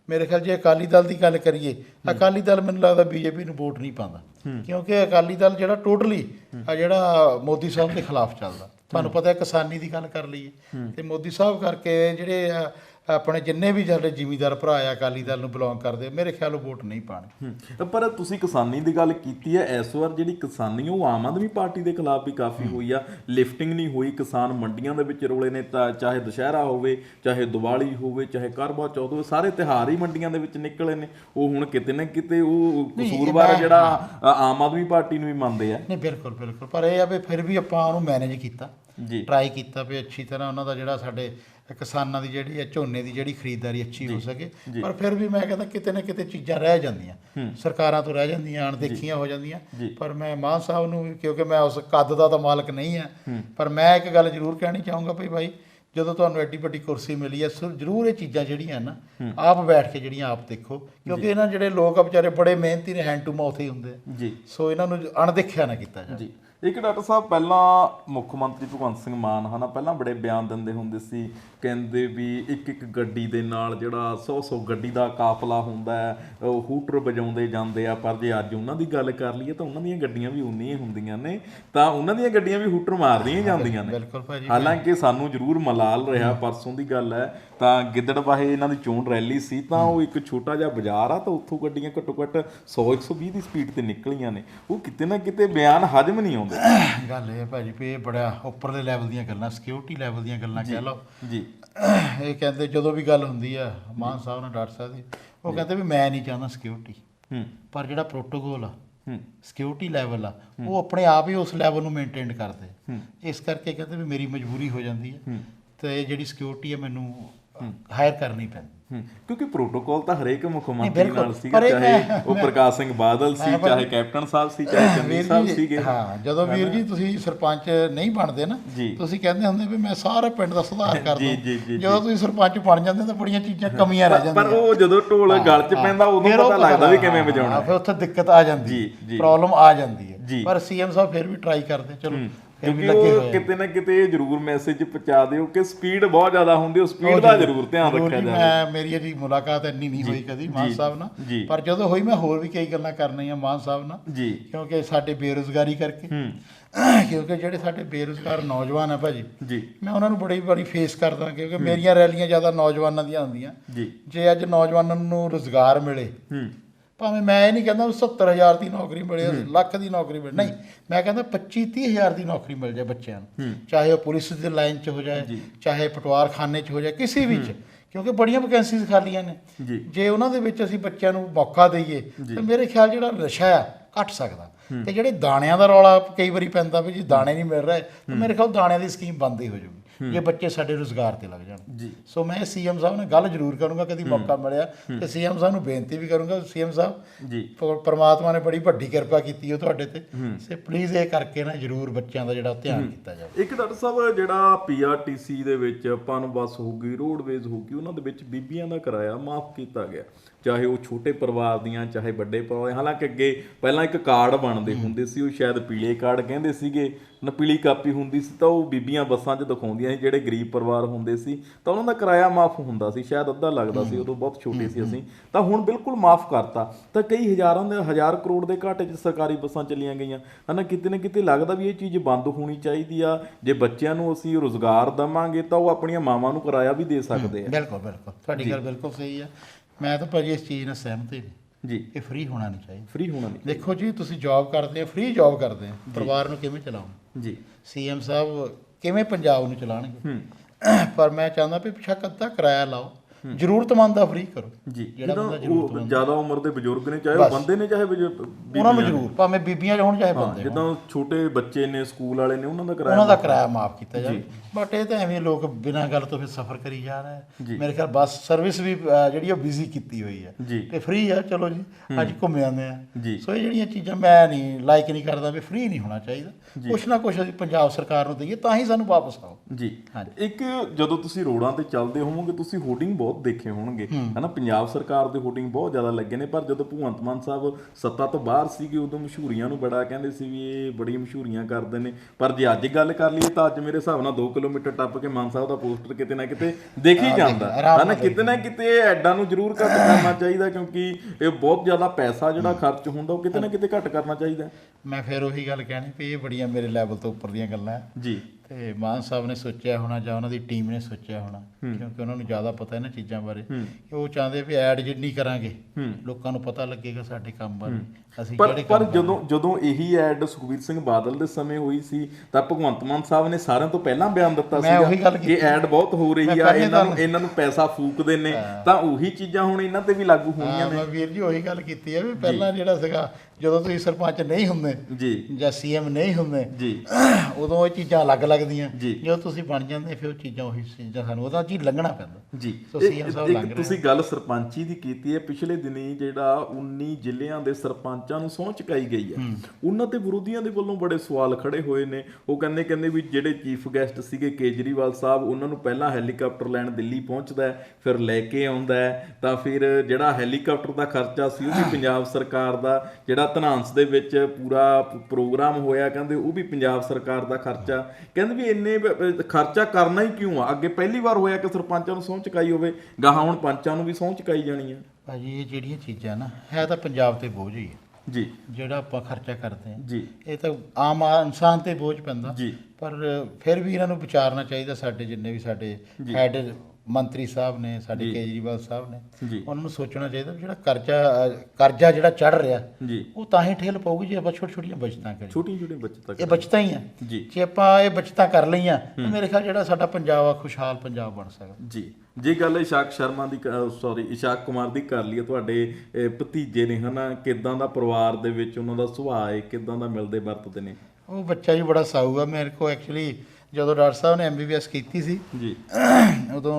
ਮੇਰੇ ਖਿਆਲ ਜੇ ਅਕਾਲੀ ਦਲ ਦੀ ਗੱਲ ਕਰੀਏ ਅਕਾਲੀ ਦਲ ਮੈਨੂੰ ਲੱਗਦਾ ਬੀਜੇਪੀ ਨੂੰ ਵੋਟ ਨਹੀਂ ਪਾਉਂਦਾ। ਕਿਉਂਕਿ ਅਕਾਲੀ ਦਲ ਜਿਹੜਾ ਟੋਟਲੀ ਆ ਜਿਹੜਾ ਮੋਦੀ ਸਾਹਿਬ ਦੇ ਖਿਲਾਫ ਚੱਲਦਾ। ਤੁਹਾਨੂੰ ਪਤਾ ਹੈ ਕਿਸਾਨੀ ਦੀ ਗੱਲ ਕਰ ਲਈਏ। ਤੇ ਮੋਦੀ ਸਾਹਿਬ ਕਰਕੇ ਜਿਹੜੇ ਆ ਆਪਣੇ ਜਿੰਨੇ ਵੀ ਸਾਡੇ ਜ਼ਿਮੀਂਦਾਰ ਭਰਾ ਆ ਅਕਾਲੀ ਦਲ ਨੂੰ ਬਿਲੋਂਗ ਕਰਦੇ ਮੇਰੇ ਖਿਆਲ ਉਹ ਵੋਟ ਨਹੀਂ ਪਾਣੀ ਹੂੰ। ਪਰ ਤੁਸੀਂ ਕਿਸਾਨੀ ਦੀ ਗੱਲ ਕੀਤੀ ਹੈ ਇਸ ਵਾਰ ਜਿਹੜੀ ਕਿਸਾਨੀ ਉਹ ਆਮ ਆਦਮੀ ਪਾਰਟੀ ਦੇ ਖਿਲਾਫ ਵੀ ਕਾਫੀ ਹੋਈ ਆ ਲਿਫਟਿੰਗ ਨਹੀਂ ਹੋਈ ਕਿਸਾਨ ਮੰਡੀਆਂ ਦੇ ਵਿੱਚ ਰੋਲੇ ਨੇ ਚਾਹੇ ਦੁਸ਼ਹਿਰਾ ਹੋਵੇ ਚਾਹੇ ਦੀਵਾਲੀ ਹੋਵੇ ਚਾਹੇ ਕਰਵਾ ਚੌਥ ਹੋਵੇ ਸਾਰੇ ਤਿਉਹਾਰ ਹੀ ਮੰਡੀਆਂ ਦੇ ਵਿੱਚ ਨਿਕਲੇ ਨੇ ਉਹ ਹੁਣ ਕਿਤੇ ਨਾ ਕਿਤੇ ਉਹ ਕਸੂਰਵਾਰ ਜਿਹੜਾ ਆਮ ਆਦਮੀ ਪਾਰਟੀ ਨੂੰ ਵੀ ਮੰਨਦੇ ਆ। ਨਹੀਂ ਬਿਲਕੁਲ ਬਿਲਕੁਲ ਪਰ ਇਹ ਆ ਵੀ ਫਿਰ ਵੀ ਆਪਾਂ ਉਹਨੂੰ ਮੈਨੇਜ ਕੀਤਾ ਜੀ। ਟਰਾਈ ਕੀਤਾ ਵੀ ਅੱਛੀ ਤਰ੍ਹਾਂ ਉਹਨਾਂ ਦਾ ਜਿਹੜਾ ਸਾਡੇ ਕਿਸਾਨਾਂ ਦੀ ਜਿਹੜੀ ਹੈ ਝੋਨੇ ਦੀ ਜਿਹੜੀ ਖਰੀਦਦਾਰੀ ਅੱਛੀ ਹੋ ਸਕੇ। ਪਰ ਫਿਰ ਵੀ ਮੈਂ ਕਹਿੰਦਾ ਕਿਤੇ ਨਾ ਕਿਤੇ ਚੀਜ਼ਾਂ ਰਹਿ ਜਾਂਦੀਆਂ। ਸਰਕਾਰਾਂ ਤੋਂ ਰਹਿ ਜਾਂਦੀਆਂ ਅਣਦੇਖੀਆਂ ਹੋ ਜਾਂਦੀਆਂ। ਪਰ ਮੈਂ ਮਾਨ ਸਾਹਿਬ ਨੂੰ ਵੀ ਕਿਉਂਕਿ ਮੈਂ ਉਸ ਕੱਦ ਦਾ ਤਾਂ ਮਾਲਕ ਨਹੀਂ ਆ ਪਰ ਮੈਂ ਇੱਕ ਗੱਲ ਜ਼ਰੂਰ ਕਹਿਣੀ ਚਾਹੂੰਗਾ ਵੀ ਭਾਈ ਜਦੋਂ ਤੁਹਾਨੂੰ ਐਡੀ ਵੱਡੀ ਕੁਰਸੀ ਮਿਲੀ ਹੈ ਜ਼ਰੂਰ ਇਹ ਚੀਜ਼ਾਂ ਜਿਹੜੀਆਂ ਨਾ ਆਪ ਬੈਠ ਕੇ ਜਿਹੜੀਆਂ ਆਪ ਦੇਖੋ। ਕਿਉਂਕਿ ਇਹਨਾਂ ਜਿਹੜੇ ਲੋਕ ਆ ਵਿਚਾਰੇ ਬੜੇ ਮਿਹਨਤੀ ਨੇ ਹੈਂਡ ਟੂ ਮਾਊਥ ਹੀ ਹੁੰਦੇ ਜੀ। ਸੋ ਇਹਨਾਂ ਨੂੰ ਅਣਦੇਖਿਆ ਨਾ ਕੀਤਾ ਜਾਵੇ। ਜੀ। ਇੱਕ ਡਾਕਟਰ ਸਾਹਿਬ ਪਹਿਲਾਂ ਮੁੱਖ ਮੰਤਰੀ ਭਗਵੰਤ ਸਿੰਘ ਮਾਨ ਹਨਾ ਪਹਿਲਾਂ ਬੜੇ ਬਿਆਨ ਦਿੰਦੇ ਹੁੰਦੇ ਸੀ ਕਹਿੰਦੇ ਵੀ ਇੱਕ ਇੱਕ ਗੱਡੀ ਦੇ ਨਾਲ ਜਿਹੜਾ 100 100 ਗੱਡੀ ਦਾ ਕਾਫਲਾ ਹੁੰਦਾ ਹੈ ਉਹ ਹੂਟਰ ਵਜਾਉਂਦੇ ਜਾਂਦੇ ਆ ਪਰ ਜੇ ਅੱਜ ਉਹਨਾਂ ਦੀ ਗੱਲ ਕਰ ਲਈਏ ਤਾਂ ਉਹਨਾਂ ਦੀਆਂ ਗੱਡੀਆਂ ਵੀ ਉਨੀਆਂ ਹੀ ਹੁੰਦੀਆਂ ਨੇ ਤਾਂ ਉਹਨਾਂ ਦੀਆਂ ਗੱਡੀਆਂ ਵੀ ਹੂਟਰ ਮਾਰਦੀਆਂ ਜਾਂਦੀਆਂ ਨੇ। ਬਿਲਕੁਲ ਭਾਜੀ ਹਾਲਾਂਕਿ ਸਾਨੂੰ ਜ਼ਰੂਰ ਮਲਾਲ ਰਿਹਾ ਪਰਸੋਂ ਦੀ ਗੱਲ ਹੈ ਤਾਂ ਗਿੱਦੜਬਾਹੇ ਇਹਨਾਂ ਦੀ ਚੋਣ ਰੈਲੀ ਸੀ ਤਾਂ ਉਹ ਇੱਕ ਛੋਟਾ ਜਿਹਾ ਬਾਜ਼ਾਰ ਆ ਤਾਂ ਉੱਥੋਂ ਗੱਡੀਆਂ ਘੱਟੋ ਘੱਟ 100 120 ਦੀ ਸਪੀਡ ਤੇ ਨਿਕਲੀਆਂ ਨੇ। ਉਹ ਕਿਤੇ ਨਾ ਕਿਤੇ ਬਿਆਨ ਹਜਮ ਨਹੀਂ ਆਉਂਦੇ। ਗੱਲ ਇਹ ਹੈ ਭਾਜੀ ਵੀ ਇਹ ਬੜਾ ਉੱਪਰਲੇ ਲੈਵਲ ਦੀਆਂ ਗੱਲਾਂ ਸਿਕਿਉਰਿਟੀ ਲੈਵਲ ਦੀਆਂ ਗੱਲਾਂ ਕਹਿ ਲਓ। ਜੀ। ਇਹ ਕਹਿੰਦੇ ਜਦੋਂ ਵੀ ਗੱਲ ਹੁੰਦੀ ਆ ਮਾਨ ਸਾਹਿਬ ਨਾਲ ਡਾਕਟਰ ਸਾਹਿਬ ਦੀ ਉਹ ਕਹਿੰਦੇ ਵੀ ਮੈਂ ਨਹੀਂ ਚਾਹੁੰਦਾ ਸਿਕਿਉਰਿਟੀ ਹੂੰ। ਪਰ ਜਿਹੜਾ ਪ੍ਰੋਟੋਕੋਲ ਆ ਹੂੰ। ਸਿਕਿਉਰਿਟੀ ਲੈਵਲ ਆ ਉਹ ਆਪਣੇ ਆਪ ਹੀ ਉਸ ਲੈਵਲ ਨੂੰ ਮੇਨਟੇਨ ਕਰਦੇ। ਇਸ ਕਰਕੇ ਕਹਿੰਦੇ ਵੀ ਮੇਰੀ ਮਜਬੂਰੀ ਹੋ ਜਾਂਦੀ ਹੈ। ਤੇ ਇਹ ਜਿਹੜੀ ਸਿਕਿਉਰਿਟੀ ਹੈ ਮੈਨੂੰ ਹਾਇਰ ਕਰਨੀ ਪੈਂਦੀ। ਕਿਉਂਕਿ ਪ੍ਰੋਟੋਕਾਲ ਤਾਂ ਹਰੇਕ ਮੁੱਖ ਮੰਤਰੀ। ਨਾਲ ਪਰ ਇਹ ਚਾਹੇ ਉਹ ਪ੍ਰਕਾਸ਼ ਸਿੰਘ ਬਾਦਲ ਸੀ ਚਾਹੇ ਕੈਪਟਨ ਸਾਹਿਬ ਸੀ ਚਾਹੇ ਚੰਨੀ ਸਾਹਿਬ ਸੀਗੇ। ਹਾਂ ਜਦੋਂ ਵੀਰ ਜੀ ਤੁਸੀਂ ਸਰਪੰਚ ਨਹੀਂ ਬਣਦੇ ਨਾ। ਤੁਸੀਂ ਕਹਿੰਦੇ ਹੁੰਦੇ ਵੀ ਮੈਂ ਸਾਰੇ ਪਿੰਡ ਦਾ ਸੁਧਾਰ ਕਰ ਦੂੰ ਜਦੋਂ ਤੁਸੀਂ ਸਰਪੰਚ ਬਣ ਜਾਂਦੇ ਤਾਂ ਬੜੀਆਂ ਚੀਜ਼ਾਂ ਕਮੀਆਂ ਰਹਿ ਪਰ ਜਾਂਦੀਆਂ। ਉਹ ਜਦੋਂ ਢੋਲ ਗਲ 'ਚ ਪੈਂਦਾ ਉਦੋਂ ਪਤਾ ਲੱਗਦਾ ਵੀ ਕਿਵੇਂ ਵਜਾਉਣਾ। ਫਿਰ ਉੱਥੇ ਦਿੱਕਤ ਆ ਜਾਂਦੀ। ਪ੍ਰੋਬਲਮ ਆ ਜਾਂਦੀ। ਹੈ। ਪਰ ਸੀਐਮ ਸਾਹਿਬ ਫਿਰ ਵੀ ਟਰਾਈ ਕਰਦੇ ਚਲੋ। ਕਿਉਂਕਿ ਉਹ। ਕਿਤੇ ਨਾ ਕਿਤੇ ਇਹ ਜ਼ਰੂਰ ਮੈਸੇਜ ਪਹੁੰਚਾ ਦਿਓ ਕਿ ਸਪੀਡ ਬਹੁਤ ਜ਼ਿਆਦਾ ਹੁੰਦੀ ਉਹ ਸਪੀਡ ਦਾ ਜ਼ਰੂਰ। ਧਿਆਨ ਰੱਖਿਆ ਜਾਵੇ। ਮੈਂ ਮੇਰੀ ਇਹਦੀ ਮੁਲਾਕਾਤ ਇੰਨੀ ਨਹੀਂ ਹੋਈ ਕਦੀ ਮਾਨ ਸਾਹਿਬ। ਨਾਲ। ਪਰ ਜਦੋਂ ਹੋਈ ਮੈਂ ਹੋਰ ਵੀ ਕਈ ਗੱਲਾਂ ਕਰਨੀਆਂ ਮਾਨ ਸਾਹਿਬ ਨਾਲ ਜੀ। ਕਿਉਂਕਿ ਸਾਡੇ ਬੇਰੁਜ਼ਗਾਰੀ ਕਰਕੇ। ਕਿਉਂਕਿ ਜਿਹੜੇ ਸਾਡੇ ਬੇਰੁਜ਼ਗਾਰ ਨੌਜਵਾਨ ਆ ਭਾਜੀ ਜੀ। ਮੈਂ ਉਹਨਾਂ ਨੂੰ ਬੜੀ ਵਾਰੀ ਫੇਸ ਕਰਦਾ ਕਿਉਂਕਿ ਮੇਰੀਆਂ ਰੈਲੀਆਂ ਜ਼ਿਆਦਾ ਨੌਜਵਾਨਾਂ ਦੀਆਂ ਹੁੰਦੀਆਂ। ਜੀ। ਜੇ ਅੱਜ ਨੌਜਵਾਨਾਂ ਨੂੰ ਰੋਜ਼ਗਾਰ ਮਿਲੇ ਹੂੰ। ਭਾਵੇਂ ਮੈਂ ਇਹ ਨਹੀਂ ਕਹਿੰਦਾ ਵੀ 70000 ਦੀ ਨੌਕਰੀ ਮਿਲੇ ਲੱਖ ਦੀ ਨੌਕਰੀ ਮਿਲੇ। ਨਹੀਂ ਮੈਂ ਕਹਿੰਦਾ 25 30000 ਦੀ ਨੌਕਰੀ ਮਿਲ ਜਾਏ ਬੱਚਿਆਂ ਨੂੰ। ਚਾਹੇ ਉਹ ਪੁਲਿਸ ਦੇ ਲਾਈਨ 'ਚ ਹੋ ਜਾਏ ਚਾਹੇ ਪਟਵਾਰਖਾਨੇ 'ਚ ਹੋ ਜਾਏ ਕਿਸੇ ਵੀ 'ਚ। ਕਿਉਂਕਿ ਬੜੀਆਂ ਵੈਕੈਂਸੀਜ਼ ਖਾਲੀਆਂ ਨੇ। ਜੀ। ਜੇ ਉਹਨਾਂ ਦੇ ਵਿੱਚ ਅਸੀਂ ਬੱਚਿਆਂ ਨੂੰ ਮੌਕਾ ਦਈਏ ਤਾਂ ਮੇਰੇ ਖਿਆਲ ਜਿਹੜਾ ਨਸ਼ਾ ਆ ਘਟ ਸਕਦਾ। ਤੇ ਜਿਹੜੇ ਦਾਣਿਆਂ ਦਾ ਰੌਲਾ ਕਈ ਵਾਰੀ ਪੈਂਦਾ ਵੀ ਜੀ ਦਾਣੇ ਨਹੀਂ ਮਿਲ ਰਹੇ ਤਾਂ ਮੇਰੇ ਖਿਆਲ ਦਾਣਿਆਂ ਦੀ ਸਕੀਮ ਬੰਦ ਹੀ ਹੋ ਜਾਊਗੀ। ਜੇ ਬੱਚੇ ਸਾਡੇ ਰੋਜ਼ਗਾਰ ਤੇ ਲੱਗ ਜਾਣ। ਜੀ। ਸੋ ਮੈਂ ਸੀਐਮ ਸਾਹਿਬ ਨਾਲ ਗੱਲ ਜ਼ਰੂਰ ਕਰੂੰਗਾ ਕਦੀ ਮੌਕਾ ਮਿਲਿਆ ਤੇ ਸੀਐਮ ਸਾਹਿਬ ਨੂੰ ਬੇਨਤੀ ਵੀ ਕਰੂੰਗਾ ਸੀਐਮ ਸਾਹਿਬ ਜੀ। ਪਰਮਾਤਮਾ ਨੇ ਬੜੀ ਵੱਡੀ ਕਿਰਪਾ ਕੀਤੀ ਹੈ ਤੁਹਾਡੇ ਤੇ। ਸੇ ਪਲੀਜ਼ ਇਹ ਕਰਕੇ ਨਾ ਜ਼ਰੂਰ ਬੱਚਿਆਂ ਦਾ ਜਿਹੜਾ ਧਿਆਨ ਕੀਤਾ ਜਾਵੇ। ਇੱਕ ਡਾਕਟਰ ਸਾਹਿਬ ਜਿਹੜਾ ਪੀਆਰਟੀਸੀ ਦੇ ਵਿੱਚ ਆਪਾਂ ਨੂੰ ਬੱਸ ਹੋਊਗੀ ਰੋਡਵੇਜ਼ ਹੋਊਗੀ ਉਹਨਾਂ ਦੇ ਵਿੱਚ ਬੀਬੀਆਂ ਦਾ ਕਿਰਾਇਆ ਮਾਫ ਕੀਤਾ ਗਿਆ। ਚਾਹੇ ਉਹ ਛੋਟੇ ਪਰਿਵਾਰ ਦੀਆਂ ਚਾਹੇ ਵੱਡੇ ਪਰਿਵਾਰ ਹਾਲਾਂਕਿ ਅੱਗੇ ਪਹਿਲਾਂ ਇੱਕ ਕਾਰਡ ਬਣਦੇ ਹੁੰਦੇ ਸੀ ਉਹ ਸ਼ਾਇਦ ਪੀਲੇ ਕਾਰਡ ਕਹਿੰਦੇ ਸੀਗੇ। ਨਾ ਪੀਲੀ ਕਾਪੀ ਹੁੰਦੀ ਸੀ ਤਾਂ ਉਹ ਬੀਬੀਆਂ ਬੱਸਾਂ 'ਚ ਦਿਖਾਉਂਦੀਆਂ ਸੀ ਜਿਹੜੇ ਗਰੀਬ ਪਰਿਵਾਰ ਹੁੰਦੇ ਸੀ। ਤਾਂ ਉਹਨਾਂ ਦਾ ਕਿਰਾਇਆ ਮਾਫ ਹੁੰਦਾ ਸੀ ਸ਼ਾਇਦ ਅੱਧਾ ਲੱਗਦਾ ਸੀ ਉਦੋਂ ਬਹੁਤ ਛੋਟੇ ਸੀ ਅਸੀਂ। ਤਾਂ ਹੁਣ ਬਿਲਕੁਲ ਮਾਫ ਕਰਤਾ। ਤਾਂ ਕਈ ਹਜ਼ਾਰਾਂ ਦੇ ਹਜ਼ਾਰ ਕਰੋੜ ਦੇ ਘਾਟੇ 'ਚ ਸਰਕਾਰੀ ਬੱਸਾਂ ਚੱਲੀਆਂ ਗਈਆਂ। ਹਨਾ ਕਿਤੇ ਨਾ ਕਿਤੇ ਲੱਗਦਾ ਵੀ ਇਹ ਚੀਜ਼ ਬੰਦ ਹੋਣੀ ਚਾਹੀਦੀ ਆ। ਜੇ ਬੱਚਿਆਂ ਨੂੰ ਅਸੀਂ ਰੋਜ਼ਗਾਰ ਦਵਾਂਗੇ ਤਾਂ ਉਹ ਆਪਣੀਆਂ ਮਾਵਾਂ ਨੂੰ ਕਿਰਾਇਆ ਵੀ ਦੇ ਸਕਦੇ ਆ। ਬਿਲਕੁਲ ਬਿਲਕੁਲ। ਤੁਹਾਡੀ ਗੱਲ ਬਿਲਕੁਲ ਸਹੀ ਹੈ ਮੈਂ ਤਾਂ ਭਾਜੀ ਇਸ ਚੀਜ਼ ਨਾਲ ਸਹਿਮਤ ਹੀ ਨਹੀਂ। ਜੀ। ਇਹ ਫ੍ਰੀ ਹੋਣਾ ਨਹੀਂ ਚਾਹੀਦਾ। ਫ੍ਰੀ ਹੋਣਾ ਨਹੀਂ ਦੇਖੋ ਜੀ ਤੁਸੀਂ ਜੌਬ ਕਰਦੇ ਆ ਫ੍ਰੀ ਜੌਬ ਕਰਦੇ ਆ ਪਰਿਵਾਰ ਨੂੰ ਕਿਵੇਂ ਚਲਾਉਣਾ ਜੀ। ਸੀਐਮ ਸਾਹਿਬ ਕਿਵੇਂ ਪੰਜਾਬ ਨੂੰ ਚਲਾਉਣਗੇ? ਹੂੰ। ਪਰ ਮੈਂ ਚਾਹੁੰਦਾ ਵੀ ਪਿਛਾ ਕੱਦਾ ਕਿਰਾਇਆ ਲਾਓ। ਜ਼ਰੂਰਤਮੰਦ ਦਾ ਫ੍ਰੀ ਕਰੋ। ਜੀ ਜਿਹੜਾ ਬੰਦਾ ਉਹ ਜ਼ਿਆਦਾ ਉਮਰ ਦੇ ਬਜ਼ੁਰਗ ਨੇ ਚਾਹੇ ਉਹ ਬੰਦੇ ਨੇ ਚਾਹੇ ਉਹਨਾਂ ਨੂੰ ਜ਼ਰੂਰ ਭਾਵੇਂ ਬੀਬੀਆਂ ਹੋਣ ਚਾਹੇ ਬੰਦੇ। ਜਿੱਦਾਂ ਛੋਟੇ ਬੱਚੇ ਨੇ ਸਕੂਲ ਵਾਲੇ ਨੇ ਉਹਨਾਂ ਦਾ ਕਿਰਾਇਆ ਉਹਨਾਂ ਦਾ ਕਿਰਾਇਆ ਮਾਫ ਕੀਤਾ ਜਾਵੇ ਬਟ ਇਹ ਤਾਂ ਐਵੇਂ ਲੋਕ ਬਿਨਾਂ ਗੱਲ ਤੋਂ ਫਿਰ ਸਫ਼ਰ ਕਰੀ ਜਾ ਰਹੇ ਮੇਰੇ ਖਿਆਲ ਬੱਸ ਸਰਵਿਸ ਵੀ ਜਿਹੜੀ ਉਹ ਬਿਜ਼ੀ ਕੀਤੀ ਹੋਈ ਹੈ ਤੇ ਫ੍ਰੀ ਆ ਚਲੋ ਜੀ ਅੱਜ ਘੁੰਮ ਆਉਂਦੇ ਆ। ਸੋ ਇਹ ਜਿਹੜੀਆਂ ਚੀਜ਼ਾਂ ਮੈਂ ਨਹੀਂ ਲਾਈਕ ਨਹੀਂ ਕਰਦਾ ਵੀ ਫ੍ਰੀ ਨਹੀਂ ਹੋਣਾ ਚਾਹੀਦਾ। ਕੁਛ ਨਾ ਕੁਛ ਅਸੀਂ ਪੰਜਾਬ ਸਰਕਾਰ ਨੂੰ ਦਈਏ ਤਾਂ ਹੀ ਸਾਨੂੰ ਵਾਪਸ ਆਓ। ਜੀ। ਇੱਕ ਜਦੋਂ ਤੁਸੀਂ ਰੋਡਾਂ ਤੇ ਚੱਲਦੇ ਹੋਵੋਗੇ ਤੁਸੀਂ ਹੋਰਡਿੰਗ ਬਹੁਤ ਦੇਖੇ ਹੋਣਗੇ। ਹਨਾ ਪੰਜਾਬ ਸਰਕਾਰ ਦੇ ਹੋਰਡਿੰਗ ਬਹੁਤ ਜ਼ਿਆਦਾ ਲੱਗੇ ਨੇ ਪਰ ਜਦੋਂ ਭਗਵੰਤ ਮਾਨ ਸਾਹਿਬ ਸੱਤਾ ਤੋਂ ਬਾਹਰ ਸੀਗੇ ਉਦੋਂ ਮਸ਼ਹੂਰੀਆਂ ਨੂੰ ਬੜਾ ਕਹਿੰਦੇ ਸੀ ਵੀ ਇਹ ਬੜੀ ਮਸ਼ਹੂਰੀਆਂ ਕਰਦੇ ਨੇ। ਪਰ ਜੇ ਅੱਜ ਗੱਲ ਕਰ ਲਈਏ ਤਾਂ ਅੱਜ ਮੇਰੇ ਹਿਸਾਬ ਨਾਲ 2 ਕਿਲੋਮੀਟਰ ਟੱਪ ਕੇ ਮਾਨ ਸਾਹਿਬ ਦਾ ਪੋਸਟਰ ਕਿਤੇ ਨਾ ਕਿਤੇ ਦੇਖ ਹੀ ਜਾਂਦਾ। ਹਨਾ ਕਿਤੇ ਨਾ ਕਿਤੇ ਐਡਾਂ ਨੂੰ ਜ਼ਰੂਰ ਘੱਟ ਕਰਨਾ ਚਾਹੀਦਾ ਕਿਉਂਕਿ ਇਹ ਬਹੁਤ ਜ਼ਿਆਦਾ ਪੈਸਾ ਜਿਹੜਾ ਖਰਚ ਹੁੰਦਾ ਉਹ ਕਿਤੇ ਨਾ ਕਿਤੇ ਘੱਟ ਕਰਨਾ ਚਾਹੀਦਾ। ਮੈਂ ਫਿਰ ਉਹੀ ਗੱਲ ਕਹਿਣੀ ਵੀ ਇਹ ਬੜੀਆਂ ਮੇਰੇ ਲੈਵਲ ਤੋਂ ਉੱਪਰ ਦੀਆਂ ਗੱਲਾਂ। ਜੀ। ਤੇ ਮਾਨ ਸਾਹਿਬ ਨੇ ਸੋਚਿਆ ਹੋਣਾ ਜਾਂ ਉਹਨਾਂ ਦੀ ਟੀਮ ਨੇ ਸੋਚਿਆ ਹੋਣਾ ਕਿਉਂਕਿ ਉਹਨਾਂ ਨੂੰ ਜ਼ਿਆਦਾ ਪਤਾ ਇਹਨਾਂ ਚੀਜ਼ਾਂ ਬਾਰੇ। ਕਿ ਉਹ ਚਾਹੁੰਦੇ ਵੀ ਐਡ ਜਿੰਨੀ ਕਰਾਂਗੇ ਲੋਕਾਂ ਨੂੰ ਪਤਾ ਲੱਗੇਗਾ ਸਾਡੇ ਕੰਮ ਬਾਰੇ। ਅਸੀਂ ਪਰ ਜਿਹੜੇ ਪਰ ਕੰਮ ਜਦੋਂ ਜਦੋਂ ਇਹੀ ਐਡ ਸੁਖਬੀਰ ਸਿੰਘ ਬਾਦਲ ਦੇ ਸਮੇਂ ਹੋਈ ਸੀ ਤਾਂ ਭਗਵੰਤ ਮਾਨ ਸਾਹਿਬ ਨੇ ਸਾਰਿਆਂ ਤੋਂ ਪਹਿਲਾਂ ਬਿਆਨ ਦਿੱਤਾ ਗੱਲ ਕਿ ਐਡ ਬਹੁਤ ਹੋ ਰਹੀ ਆ ਇਹਨਾਂ ਨੂੰ ਇਹਨਾਂ ਨੂੰ ਪੈਸਾ ਫੂਕਦੇ ਨੇ। ਤਾਂ ਉਹੀ ਚੀਜ਼ਾਂ ਹੁਣ ਇਹਨਾਂ ਤੇ ਵੀ ਲਾਗੂ ਹੋਣੀਆਂ ਹਾਂ, ਮੈਂ ਵੀਰ ਜੀ ਉਹੀ ਗੱਲ ਕੀਤੀ ਹੈ ਵੀ ਪਹਿਲਾਂ ਜਿਹੜਾ ਸੀਗਾ ਜਦੋਂ ਤੁਸੀਂ ਸਰਪੰਚ ਨਹੀਂ ਹੁੰਦੇ ਜੀ। ਜਾਂ ਸੀਐਮ ਨਹੀਂ ਹੁੰਦੇ ਜੀ। ਉਦੋਂ ਇਹ ਚੀਜ਼ਾਂ ਅਲੱਗ ਲੱਗਦੀਆਂ। ਜੀ। ਜਦੋਂ ਤੁਸੀਂ ਬਣ ਜਾਂਦੇ ਫਿਰ ਉਹ ਚੀਜ਼ਾਂ ਉਹੀ ਚੀਜ਼ਾਂ ਸਾਨੂੰ ਉਹਦਾ ਜੀ ਲੰਘਣਾ ਪੈਂਦਾ। ਜੀ। ਸੋ ਇਹ- CM ਸਾਹਿਬ ਲੰਘ ਰਹੇ ਤੁਸੀਂ ਗੱਲ ਸਰਪੰਚੀ ਦੀ ਕੀਤੀ ਹੈ ਪਿਛਲੇ ਦਿਨੀ ਜਿਹੜਾ 19 ਜ਼ਿਲ੍ਹਿਆਂ ਦੇ ਸਰਪੰਚਾਂ ਨੂੰ ਸਹੁੰ ਚੁਕਾਈ ਗਈ ਹੈ। ਉਹਨਾਂ ਤੇ ਵਿਰੋਧੀਆਂ ਦੇ ਵੱਲੋਂ ਬੜੇ ਸਵਾਲ ਖੜੇ ਹੋਏ ਨੇ। ਉਹ ਕਹਿੰਦੇ ਕਹਿੰਦੇ ਵੀ ਜਿਹੜੇ ਚੀਫ ਗੈਸਟ ਸੀਗੇ ਕੇਜਰੀਵਾਲ ਸਾਹਿਬ ਉਹਨਾਂ ਨੂੰ ਪਹਿਲਾਂ ਹੈਲੀਕਾਪਟਰ ਲੈਣ ਦਿੱਲੀ ਪਹੁੰਚਦਾ ਫਿਰ ਲੈ ਕੇ ਆਉਂਦਾ ਤਾਂ ਫਿਰ ਜਿਹੜਾ ਹੈਲੀਕਾਪਟਰ ਦਾ ਖਰਚਾ ਸੀ ਉਹ ਵੀ ਪੰਜਾਬ ਸਰਕਾਰ ਦਾ ਜਿਹੜਾ ਧਨਾਂਸ ਦੇ ਵਿੱਚ ਪੂਰਾ ਪ੍ਰੋਗਰਾਮ ਹੋਇਆ ਕਹਿੰਦੇ ਉਹ ਵੀ ਪੰਜਾਬ ਸਰਕਾਰ ਦਾ ਖਰਚਾ। ਕਹਿੰਦੇ ਵੀ ਇੰਨੇ ਖਰਚਾ ਕਰਨਾ ਹੀ ਕਿਉਂ ਆ? ਅੱਗੇ ਪਹਿਲੀ ਵਾਰ ਹੋਇਆ ਕਿ ਸਰਪੰਚਾਂ ਨੂੰ ਸਹੁੰ ਚੁਕਾਈ ਹੋਵੇ ਗਾਹਾਂ ਹੁਣ ਪੰਚਾਂ ਨੂੰ ਵੀ ਸਹੁੰ ਚੁਕਾਈ ਜਾਣੀ ਆ। ਭਾਜੀ ਇਹ ਜਿਹੜੀਆਂ ਚੀਜ਼ਾਂ ਨਾ ਹੈ ਤਾਂ ਪੰਜਾਬ ਤੇ ਬੋਝ ਹੀ ਹੈ ਜੀ। ਜਿਹੜਾ ਆਪਾਂ ਖਰਚਾ ਕਰਦੇ ਹਾਂ। ਜੀ। ਇਹ ਤਾਂ ਆਮ ਇਨਸਾਨ ਤੇ ਬੋਝ ਪੈਂਦਾ। ਜੀ। ਪਰ ਫਿਰ ਵੀ ਇਹਨਾਂ ਨੂੰ ਵਿਚਾਰਨਾ ਚਾਹੀਦਾ ਸਾਡੇ ਜਿੰਨੇ ਵੀ ਸਾਡੇ ਹੈਡ ਮੰਤਰੀ ਸਾਹਿਬ ਨੇ ਸਾਡੇ। ਕੇਜਰੀਵਾਲ ਸਾਹਿਬ ਨੇ ਉਹਨਾਂ ਨੂੰ ਸੋਚਣਾ ਚਾਹੀਦਾ ਜਿਹੜਾ ਕਰਜ਼ਾ ਕਰਜ਼ਾ ਜਿਹੜਾ ਚੜ ਰਿਹਾ ਉਹ ਤਾਂ ਹੀ ਠੇਲ ਪਊਗੀ ਜੇ ਆਪਾਂ ਛੋਟੀ ਛੋਟੀਆਂ ਬਚਤਾਂ ਕਰੀਏ। ਛੋਟੀ ਛੋਟੀ ਬੱਚਤ ਇਹ ਬਚਤਾਂ ਹੀ ਆ। ਜੀ। ਜੇ ਆਪਾਂ ਇਹ ਬਚਤਾਂ ਕਰ ਲਈਆਂ ਤਾਂ ਮੇਰੇ ਖਿਆਲ ਜਿਹੜਾ ਸਾਡਾ ਪੰਜਾਬ ਆ ਖੁਸ਼ਹਾਲ ਪੰਜਾਬ ਬਣ ਸਕਦਾ। ਜੀ। ਜੇ ਗੱਲ ਇਸ਼ਾਕ ਸ਼ਰਮਾ ਦੀ ਸੌਰੀ ਇਸ਼ਾਕ ਕੁਮਾਰ ਦੀ ਕਰ ਲਈਏ ਤੁਹਾਡੇ ਭਤੀਜੇ ਨੇ ਹਨਾ? ਕਿਦਾਂ ਦਾ ਪਰਿਵਾਰ ਦੇ ਵਿੱਚ ਉਹਨਾਂ ਦਾ ਸੁਭਾਅ ਹੈ? ਕਿਦਾਂ ਦਾ ਮਿਲਦੇ ਵਰਤਦੇ ਨੇ? ਉਹ ਬੱਚਾ ਜੀ ਬੜਾ ਸਾਊ ਆ ਮੇਰੇ ਕੋ ਐਕਚੁਅਲੀ ਜਦੋਂ ਡਾਕਟਰ ਸਾਹਿਬ ਨੇ ਐਮਬੀਬੀਐਸ ਕੀਤੀ ਸੀ ਜੀ। ਉਦੋਂ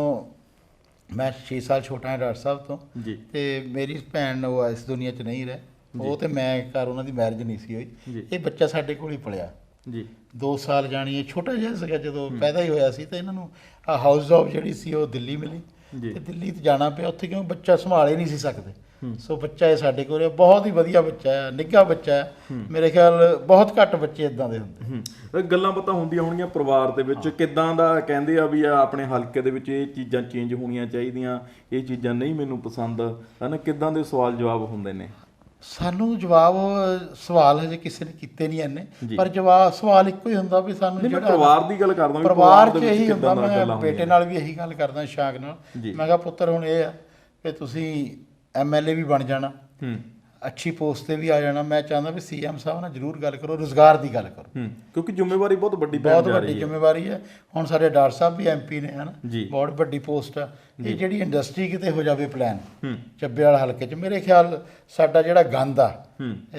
ਮੈਂ 6 ਸਾਲ ਛੋਟਾ ਹਾਂ ਡਾਕਟਰ ਸਾਹਿਬ ਤੋਂ ਜੀ। ਤੇ ਮੇਰੀ ਭੈਣ ਉਹ ਇਸ ਦੁਨੀਆ 'ਚ ਨਹੀਂ ਰਹੇ ਉਹ ਤੇ ਮੈਂ ਘਰ ਉਹਨਾਂ ਦੀ ਮੈਰਿਜ ਨਹੀਂ ਸੀ ਹੋਈ। ਇਹ ਬੱਚਾ ਸਾਡੇ ਕੋਲ ਹੀ ਪਲਿਆ ਜੀ। 2 ਸਾਲ ਜਾਣੀ ਇਹ ਛੋਟਾ ਜਿਹਾ ਸੀਗਾ ਜਦੋਂ ਪੈਦਾ ਹੀ ਹੋਇਆ ਸੀ ਤਾਂ ਇਹਨਾਂ ਨੂੰ ਆ ਹਾਊਸ ਜੌਬ ਜਿਹੜੀ ਸੀ ਉਹ ਦਿੱਲੀ ਮਿਲੀ। ਤੇ ਦਿੱਲੀ ਤੇ ਜਾਣਾ ਪਿਆ ਉੱਥੇ ਕਿਉਂ ਬੱਚਾ ਸੰਭਾਲ ਨਹੀਂ ਸੀ ਸਕਦੇ। ਸੋ ਬੱਚਾ ਇਹ ਸਾਡੇ ਕੋਲ ਬਹੁਤ ਹੀ ਵਧੀਆ ਬੱਚਾ ਹੈ ਨਿੱਘਾ ਬੱਚਾ ਹੈ। ਮੇਰੇ ਖਿਆਲ ਬਹੁਤ ਘੱਟ ਬੱਚੇ ਇਦਾਂ ਦੇ ਹੁੰਦੇ। ਗੱਲਾਂ ਪਤਾ ਹੁੰਦੀਆਂ ਹੋਣਗੀਆਂ ਪਰਿਵਾਰ ਦੇ ਵਿੱਚ ਕਿਦਾਂ ਦਾ ਕਹਿੰਦੇ ਆ ਵੀ ਆ ਆਪਣੇ ਹਲਕੇ ਦੇ ਵਿੱਚ ਇਹ ਚੀਜ਼ਾਂ ਚੇਂਜ ਹੋਣੀਆਂ ਚਾਹੀਦੀਆਂ ਇਹ ਚੀਜ਼ਾਂ ਨਹੀਂ ਮੈਨੂੰ ਪਸੰਦ ਹਨਾ? ਕਿਦਾਂ ਦੇ ਸਵਾਲ ਜਵਾਬ ਹੁੰਦੇ ਨੇ? ਸਾਨੂੰ ਜਵਾਬ ਸਵਾਲ ਹਜੇ ਕਿਸੇ ਨੇ ਕੀਤੇ ਨਹੀਂ। ਐਨੇ ਪਰ ਜਵਾਬ ਸਵਾਲ ਇੱਕੋ ਹੀ ਹੁੰਦਾ ਵੀ ਸਾਨੂੰ ਜਿਹੜਾ ਪਰਿਵਾਰ ਦੀ ਗੱਲ ਕਰਦਾ ਪਰਿਵਾਰ 'ਚ ਇਹੀ ਹੁੰਦਾ ਮੈਂ ਬੇਟੇ ਨਾਲ ਵੀ ਇਹੀ ਗੱਲ ਕਰਦਾ ਸ਼ਾਕ ਨਾਲ। ਮੈਂ ਕਿਹਾ ਪੁੱਤਰ ਹੁਣ ਇਹ ਆ ਕਿ ਤੁਸੀਂ ਐਮਐਲਏ ਵੀ ਬਣ ਜਾਣਾ ਹੂੰ ਅੱਛੀ ਪੋਸਟ ਤੇ ਵੀ ਆ ਜਾਣਾ ਮੈਂ ਚਾਹੁੰਦਾ ਵੀ ਸੀਐਮ ਸਾਹਿਬ ਨਾਲ ਜ਼ਰੂਰ ਗੱਲ ਕਰੋ ਰੋਜ਼ਗਾਰ ਦੀ ਗੱਲ ਕਰੋ। ਹੂੰ ਕਿਉਂਕਿ ਜ਼ਿੰਮੇਵਾਰੀ ਬਹੁਤ ਵੱਡੀ ਬਹੁਤ ਵੱਡੀ ਜ਼ਿੰਮੇਵਾਰੀ ਹੈ। ਹੁਣ ਸਾਡੇ ਡਾਕਟਰ ਸਾਹਿਬ ਵੀ ਐਮਪੀ ਨੇ ਹਨ। ਬਹੁਤ ਵੱਡੀ ਪੋਸਟ ਆ। ਇਹ ਜਿਹੜੀ ਇੰਡਸਟਰੀ ਕਿਤੇ ਹੋ ਜਾਵੇ ਪਲਾਨ ਚੱਬੇ ਵਾਲਾ ਹਲਕੇ 'ਚ ਮੇਰੇ ਖਿਆਲ ਸਾਡਾ ਜਿਹੜਾ ਗੰਦ ਆ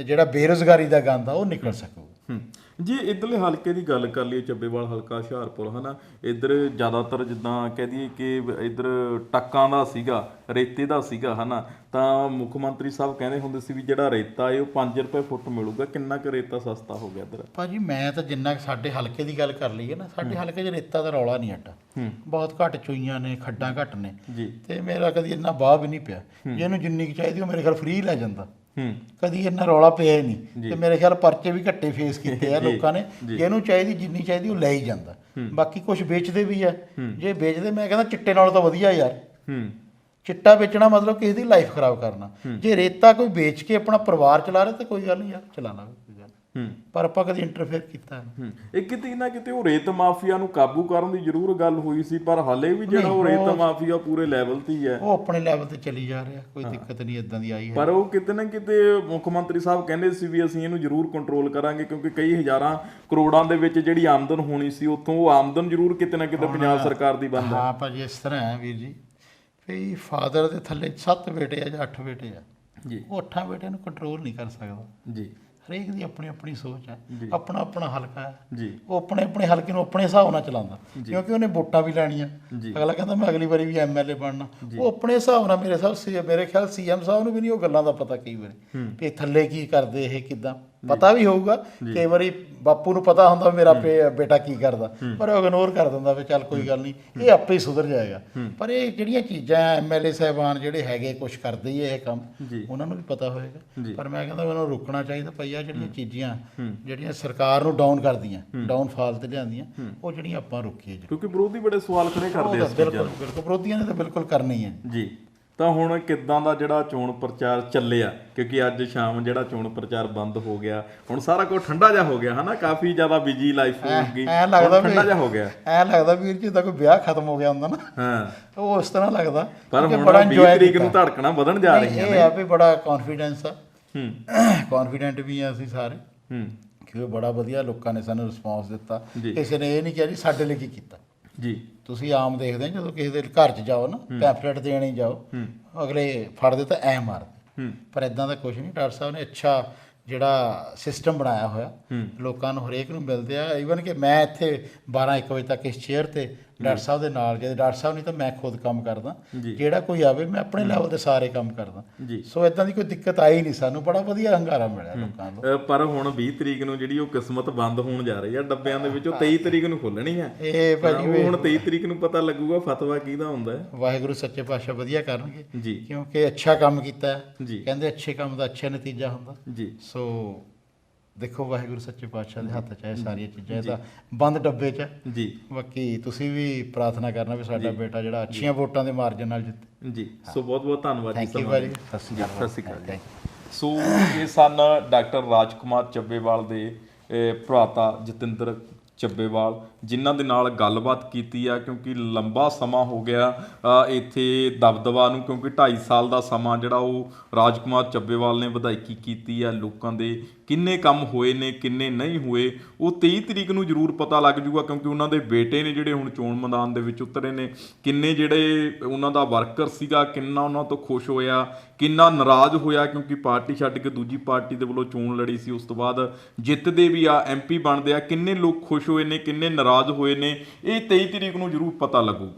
ਜਿਹੜਾ ਬੇਰੋਜ਼ਗਾਰੀ ਦਾ ਗੰਦ ਆ ਉਹ ਨਿਕਲ ਸਕੂਗਾ। ਜੇ ਇਧਰਲੇ ਹਲਕੇ ਦੀ ਗੱਲ ਕਰ ਲਈਏ ਚੱਬੇਵਾਲ ਹਲਕਾ ਹੁਸ਼ਿਆਰਪੁਰ ਹਨਾ ਇਧਰ ਜ਼ਿਆਦਾਤਰ ਜਿੱਦਾਂ ਕਹਿ ਦਈਏ ਕਿ ਇਧਰ ਟੱਕਾਂ ਦਾ ਸੀਗਾ ਰੇਤੇ ਦਾ ਸੀਗਾ ਹਨਾ ਤਾਂ ਮੁੱਖ ਮੰਤਰੀ ਸਾਹਿਬ ਕਹਿੰਦੇ ਹੁੰਦੇ ਸੀ ਵੀ ਜਿਹੜਾ ਰੇਤਾ ਹੈ ਉਹ 5 ਰੁਪਏ ਫੁੱਟ ਮਿਲੂਗਾ ਕਿੰਨਾ ਕੁ ਰੇਤਾ ਸਸਤਾ ਹੋ ਗਿਆ ਇਧਰ? ਭਾਜੀ ਮੈਂ ਤਾਂ ਜਿੰਨਾ ਸਾਡੇ ਹਲਕੇ ਦੀ ਗੱਲ ਕਰ ਲਈਏ ਨਾ ਸਾਡੇ ਹਲਕੇ 'ਚ ਰੇਤਾ ਦਾ ਰੌਲਾ ਨਹੀਂ ਅੱਟਾ ਹੂੰ। ਬਹੁਤ ਘੱਟ ਚੋਈਆਂ ਨੇ ਖੱਡਾਂ ਘੱਟ ਨੇ। ਜੀ। ਤੇ ਮੇਰਾ ਕਦੀ ਇੰਨਾ ਬਾਹ ਵੀ ਨਹੀਂ ਪਿਆ। ਜੇ ਇਹਨੂੰ ਜਿੰਨੀ ਕੁ ਚਾਹੀਦੀ ਉਹ ਮੇਰੇ ਖਿਆਲ ਫ੍ਰੀ ਲੈ ਜਾਂਦਾ। ਹੂੰ। ਕਦੀ ਇੰਨਾ ਰੌਲਾ ਪਿਆ ਹੀ ਨਹੀਂ। ਤੇ ਮੇਰੇ ਖਿਆਲ ਪਰਚੇ ਵੀ ਘੱਟੇ ਫੇਸ ਕੀਤੇ ਆ ਲੋਕਾਂ ਨੇ। ਇਹਨੂੰ ਚਾਹੀਦੀ ਜਿੰਨੀ ਚਾਹੀਦੀ ਉਹ ਲੈ ਹੀ ਜਾਂਦਾ। ਬਾਕੀ ਕੁਝ ਵੇਚਦੇ ਵੀ ਆ। ਜੇ ਵੇਚਦੇ ਮੈਂ ਕਹਿੰਦਾ ਚਿੱਟੇ ਨਾਲੋਂ ਤਾਂ ਵਧੀਆ ਯਾਰ। ਹੂੰ। ਚਿੱਟਾ ਵੇਚਣਾ ਮਤਲਬ ਕਿਸੇ ਦੀ ਲਾਈਫ ਖਰਾਬ ਕਰਨਾ। ਜੇ ਰੇਤਾ ਕੋਈ ਵੇਚ ਕੇ ਆਪਣਾ ਪਰਿਵਾਰ ਚਲਾ ਰਿਹਾ ਤਾਂ ਕੋਈ ਗੱਲ ਨਹੀਂ ਯਾਰ ਚਲਾ ਲਾਵੇ ਕੋਈ ਗੱਲ ਨਹੀਂ। ਹੂੰ ਪਰ ਆਪਾਂ ਕਦੀ ਇੰਟਰਫੇਅਰ ਕੀਤਾ ਨਹੀਂ ਹੂੰ। ਇਹ ਕਿਤੇ ਨਾ ਕਿਤੇ ਉਹ ਰੇਤ ਮਾਫੀਆ ਨੂੰ ਕਾਬੂ ਕਰਨ ਦੀ ਜ਼ਰੂਰ ਗੱਲ ਹੋਈ ਸੀ ਪਰ ਹਾਲੇ ਵੀ ਜਿਹੜਾ ਉਹ ਰੇਤ ਮਾਫੀਆ ਪੂਰੇ ਲੈਵਲ ਤੇ ਹੀ ਹੈ। ਉਹ ਆਪਣੇ ਲੈਵਲ ਤੇ ਚੱਲੀ ਜਾ ਰਿਹਾ ਕੋਈ ਦਿੱਕਤ ਨਹੀਂ ਇਦਾਂ ਦੀ ਆਈ ਹੈ। ਪਰ ਉਹ ਕਿਤੇ ਨਾ ਕਿਤੇ ਮੁੱਖ ਮੰਤਰੀ ਸਾਹਿਬ ਕਹਿੰਦੇ ਸੀ ਵੀ ਅਸੀਂ ਇਹਨੂੰ ਜ਼ਰੂਰ ਕੰਟਰੋਲ ਕਰਾਂਗੇ ਕਿਉਂਕਿ ਕਈ ਹਜ਼ਾਰਾਂ ਕਰੋੜਾਂ ਦੇ ਵਿੱਚ ਜਿਹੜੀ ਆਮਦਨ ਹੋਣੀ ਸੀ ਉੱਥੋਂ ਉਹ ਆਮਦਨ ਜ਼ਰੂਰ ਕਿਤੇ ਨਾ ਕਿਤੇ ਪੰਜਾਬ ਸਰਕਾਰ ਦੀ ਬੰਦ ਹਾਂ। ਭਾਜੀ ਇਸ ਤਰ੍ਹਾਂ ਹੈ ਵੀਰ ਜੀ। ਵੀ ਫਾਦਰ ਦੇ ਥੱਲੇ 7 ਬੇਟੇ ਆ ਜਾਂ 8 ਬੇਟੇ ਆ ਜੀ। ਉਹ ਅੱਠਾਂ ਬੇਟਿਆਂ ਨੂੰ ਕੰਟਰੋਲ ਨਹੀਂ ਕਰ ਸਕਦਾ। ਜੀ। ਹਰੇਕ ਦੀ ਆਪਣੀ ਆਪਣੀ ਸੋਚ ਹੈ ਆਪਣਾ ਆਪਣਾ ਹਲਕਾ ਹੈ। ਉਹ ਆਪਣੇ ਆਪਣੇ ਹਲਕੇ ਨੂੰ ਆਪਣੇ ਹਿਸਾਬ ਨਾਲ ਚਲਾਉਂਦਾ ਕਿਉਂਕਿ ਉਹਨੇ ਵੋਟਾਂ ਵੀ ਲੈਣੀਆਂ। ਅਗਲਾ ਕਹਿੰਦਾ ਮੈਂ ਅਗਲੀ ਵਾਰੀ ਵੀ ਐਮਐਲਏ ਬਣਨਾ। ਉਹ ਆਪਣੇ ਹਿਸਾਬ ਨਾਲ ਮੇਰੇ ਹਿਸਾਬ ਸੀ ਮੇਰੇ ਖਿਆਲ ਸੀਐਮ ਸਾਹਿਬ ਨੂੰ ਵੀ ਨਹੀਂ ਉਹ ਗੱਲਾਂ ਦਾ ਪਤਾ ਕਈ ਵਾਰੀ ਵੀ ਥੱਲੇ ਕੀ ਕਰਦੇ ਇਹ ਕਿਦਾਂ। ਪਤਾ ਵੀ ਹੋਊਗਾ। ਕਈ ਵਾਰੀ ਬਾਪੂ ਨੂੰ ਪਤਾ ਹੁੰਦਾ ਮੇਰਾ ਬੇਟਾ ਕੀ ਕਰਦਾ। ਪਰ ਉਹ ਇਗਨੋਰ ਕਰ ਦਿੰਦਾ ਵੀ ਚੱਲ ਕੋਈ ਗੱਲ ਨਹੀਂ ਇਹ ਆਪੇ ਹੀ ਸੁਧਰ ਜਾਏਗਾ। ਪਰ ਇਹ ਜਿਹੜੀਆਂ ਚੀਜ਼ਾਂ ਐਮਐਲਏ ਸਾਹਿਬਾਨ ਜਿਹੜੇ ਹੈਗੇ ਕੁਝ ਕਰਦੇ ਹੀ ਇਹ ਕੰਮ। ਉਹਨਾਂ ਨੂੰ ਵੀ ਪਤਾ ਹੋਏਗਾ। ਪਰ ਮੈਂ ਕਹਿੰਦਾ ਉਹਨਾਂ ਨੂੰ ਰੋਕਣਾ ਚਾਹੀਦਾ ਪਈ ਆ ਜਿਹੜੀਆਂ ਚੀਜ਼ਾਂ ਜਿਹੜੀਆਂ ਸਰਕਾਰ ਨੂੰ ਡਾਊਨ ਕਰਦੀਆਂ ਡਾਊਨਫਾਲ ਤੇ ਲਿਆਂਦੀਆਂ ਉਹ ਜਿਹੜੀਆਂ ਆਪਾਂ ਰੋਕੀਏ ਕਿਉਂਕਿ ਵਿਰੋਧੀ ਬੜੇ ਸਵਾਲ ਖੜੇ ਕਰਦੇ ਆ ਬਿਲਕੁਲ ਬਿਲਕੁਲ ਵਿਰੋਧੀਆਂ ਨੇ ਤਾਂ ਬਿਲਕੁਲ ਕਰਨੀ ਹੈ ਜੀ। ਤਾਂ ਹੁਣ ਕਿੱਦਾਂ ਦਾ ਜਿਹੜਾ ਚੋਣ ਪ੍ਰਚਾਰ ਚੱਲਿਆ? ਕਿਉਂਕਿ ਅੱਜ ਸ਼ਾਮ ਜਿਹੜਾ ਚੋਣ ਪ੍ਰਚਾਰ ਬੰਦ ਹੋ ਗਿਆ ਹੁਣ ਸਾਰਾ ਕੁਝ ਠੰਡਾ ਜਿਹਾ ਹੋ ਗਿਆ ਹਨਾ? ਕਾਫੀ ਜ਼ਿਆਦਾ ਬਿਜ਼ੀ ਲਾਈਫ ਹੋ ਗਈ ਐਂ ਲੱਗਦਾ ਠੰਡਾ ਜਿਹਾ ਹੋ ਗਿਆ। ਐ ਲੱਗਦਾ ਵੀਰ ਜੀ ਤਾਂ ਕੋਈ ਵਿਆਹ ਖਤਮ ਹੋ ਗਿਆ ਹੁੰਦਾ ਨਾ। ਹਾਂ। ਉਹ ਉਸ ਤਰ੍ਹਾਂ ਲੱਗਦਾ। ਪਰ ਕਿਉਂਕਿ ਹੁਣ 20 enjoy ਤਰੀਕ। ਨੂੰ ਧੜਕਣਾ ਵਧਣ ਜਾ ਨਹੀਂ, ਰਹੀਆਂ ਇਹ ਆ ਵੀ ਬੜਾ ਕੌਨਫੀਡੈਂਸ ਆ। ਹੂੰ। ਕੌਨਫੀਡੈਂਟ ਵੀ ਆ ਅਸੀਂ ਸਾਰੇ। ਹੂੰ। ਕਿ ਬੜਾ ਵਧੀਆ ਲੋਕਾਂ ਨੇ ਸਾਨੂੰ ਰਿਸਪੌਂਸ ਦਿੱਤਾ। ਕਿਸੇ ਨੇ ਇਹ ਨਹੀਂ ਕਿਹਾ ਜੀ ਸਾਡੇ ਲਈ ਕੀ ਕੀਤਾ। ਜੀ। ਤੁਸੀਂ ਆਮ ਦੇਖਦੇ ਹੋ ਜਦੋਂ ਕਿਸੇ ਦੇ ਘਰ 'ਚ ਜਾਓ ਨਾ ਪੈਂਫਲੇਟ ਦੇਣ ਹੀ ਜਾਓ ਅਗਲੇ ਫੜਦੇ ਤਾਂ ਐ ਮਾਰਦੇ ਪਰ ਇਦਾਂ ਦਾ ਕੁਝ ਨਹੀਂ ਡਾਕਟਰ ਸਾਹਿਬ ਨੇ ਅੱਛਾ ਜਿਹੜਾ ਸਿਸਟਮ ਬਣਾਇਆ ਹੋਇਆ ਲੋਕਾਂ ਨੂੰ ਹਰੇਕ ਨੂੰ ਮਿਲਦੇ ਆ। ਈਵਨ ਕਿ ਮੈਂ ਇੱਥੇ 12 1 ਵਜੇ ਤੱਕ ਇਸ ਚੇਅਰ ਤੇ ਡਾਕਟਰ ਸਾਹਿਬ ਦੇ ਨਾਲ ਜੇ ਡਾਕਟਰ ਸਾਹਿਬ ਨਹੀਂ ਤਾਂ ਮੈਂ ਖੁਦ ਕੰਮ ਕਰਦਾ। ਜਿਹੜਾ ਕੋਈ ਆਵੇ ਮੈਂ ਆਪਣੇ ਲੈਵਲ ਤੇ ਸਾਰੇ ਕੰਮ ਕਰਦਾ। ਸੋ ਇਦਾਂ ਦੀ ਕੋਈ ਦਿੱਕਤ ਆਈ ਨਹੀਂ ਸਾਨੂੰ ਬੜਾ ਵਧੀਆ ਹੰਗਾਰਾ ਮਿਲਿਆ ਲੋਕਾਂ ਨੂੰ। ਅ, ਪਰ ਹੁਣ 20 ਤਰੀਕ ਨੂੰ ਜਿਹੜੀ ਉਹ ਕਿਸਮਤ ਬੰਦ ਹੋਣ ਜਾ ਰਹੀ ਆ ਡੱਬਿਆਂ ਦੇ ਵਿੱਚੋਂ 23 ਤਰੀਕ ਨੂੰ ਖੁੱਲਣੀ ਆ। ਇਹ ਭਾਜੀ ਹੁਣ 23 ਤਰੀਕ ਨੂੰ ਪਤਾ ਲੱਗੂਗਾ ਫਤਵਾ ਕਿਹਦਾ ਹੁੰਦਾ ਹੈ। ਵਾਹਿਗੁਰੂ ਸੱਚੇ ਪਾਤਸ਼ਾਹ ਵਧੀਆ ਕਰਨਗੇ ਕਿਉਂਕਿ ਅੱਛਾ ਕੰਮ ਕੀਤਾ ਕਹਿੰਦੇ ਅੱਛੇ ਕੰਮ ਦਾ ਅੱਛਾ ਨਤੀਜਾ ਹੁੰਦਾ। ਜੀ। ਸੋ ਦੇਖੋ ਵਾਹਿਗੁਰੂ ਸੱਚੇ ਪਾਤਸ਼ਾਹ ਦੇ ਹੱਥ 'ਚ ਹੈ ਸਾਰੀਆਂ ਚੀਜ਼ਾਂ ਇਹ ਤਾਂ ਬੰਦ ਡੱਬੇ 'ਚ। ਜੀ। ਬਾਕੀ ਤੁਸੀਂ ਵੀ ਪ੍ਰਾਰਥਨਾ ਕਰਨਾ ਵੀ ਸਾਡਾ ਬੇਟਾ ਜਿਹੜਾ ਅੱਛੀਆਂ ਵੋਟਾਂ ਦੇ ਮਾਰਜਨ ਨਾਲ ਜਿੱਤੇ ਜੀ। ਸੋ ਬਹੁਤ ਬਹੁਤ ਧੰਨਵਾਦ ਜੀ। ਸਤਿ ਸ਼੍ਰੀ ਅਕਾਲ. ਸੋ ਇਹ ਸਨ ਡਾਕਟਰ ਰਾਜਕੁਮਾਰ ਚੱਬੇਵਾਲ ਦੇ ਭਰਾਤਾ ਜਤਿੰਦਰ ਚੱਬੇਵਾਲ, ਜਿਨ੍ਹਾਂ ਦੇ ਨਾਲ ਗੱਲਬਾਤ ਕੀਤੀ ਆ, ਕਿਉਂਕਿ ਲੰਬਾ ਸਮਾਂ ਹੋ ਗਿਆ ਇੱਥੇ ਦਬਦਬਾ ਨੂੰ, ਕਿਉਂਕਿ 2.5 ਸਾਲ ਦਾ ਸਮਾਂ ਜਿਹੜਾ ਉਹ ਰਾਜਕੁਮਾਰ ਚੱਬੇਵਾਲ ਨੇ ਵਿਧਾਇਕੀ ਕੀਤੀ ਆ ਲੋਕਾਂ ਦੇ, ਕਿੰਨੇ ਕੰਮ ਹੋਏ ਨੇ, ਕਿੰਨੇ ਨਹੀਂ ਹੋਏ, ਉਹ 23 ਤਰੀਕ ਨੂੰ ਜ਼ਰੂਰ ਪਤਾ ਲੱਗ ਜੂਗਾ, ਕਿਉਂਕਿ ਉਹਨਾਂ ਦੇ ਬੇਟੇ ਨੇ ਜਿਹੜੇ ਹੁਣ ਚੋਣ ਮੈਦਾਨ ਦੇ ਵਿੱਚ ਉਤਰੇ ਨੇ, ਕਿੰਨੇ ਜਿਹੜੇ ਉਹਨਾਂ ਦਾ ਵਰਕਰ ਸੀਗਾ, ਕਿੰਨਾ ਉਹਨਾਂ ਤੋਂ ਖੁਸ਼ ਹੋਇਆ ਕਿੰਨਾ ਨਾਰਾਜ਼ ਹੋਇਆ ਕਿਉਂਕਿ ਪਾਰਟੀ ਛੱਡ ਕੇ ਦੂਜੀ ਪਾਰਟੀ ਦੇ ਵੱਲੋਂ ਚੋਣ ਲੜੀ ਸੀ, ਉਸ ਤੋਂ ਬਾਅਦ ਜਿੱਤਦੇ ਵੀ ਆ ਐਮਪੀ ਬਣਦੇ ਆ, ਕਿੰਨੇ ਲੋਕ ਖੁਸ਼ ਹੋਏ ਨੇ, ਕਿੰਨੇ ਨਾਰਾਜ਼ ਹੋਏ ਨੇ, ਇਹ 23 ਤਰੀਕ ਨੂੰ ਜ਼ਰੂਰ ਪਤਾ ਲੱਗੂਗਾ।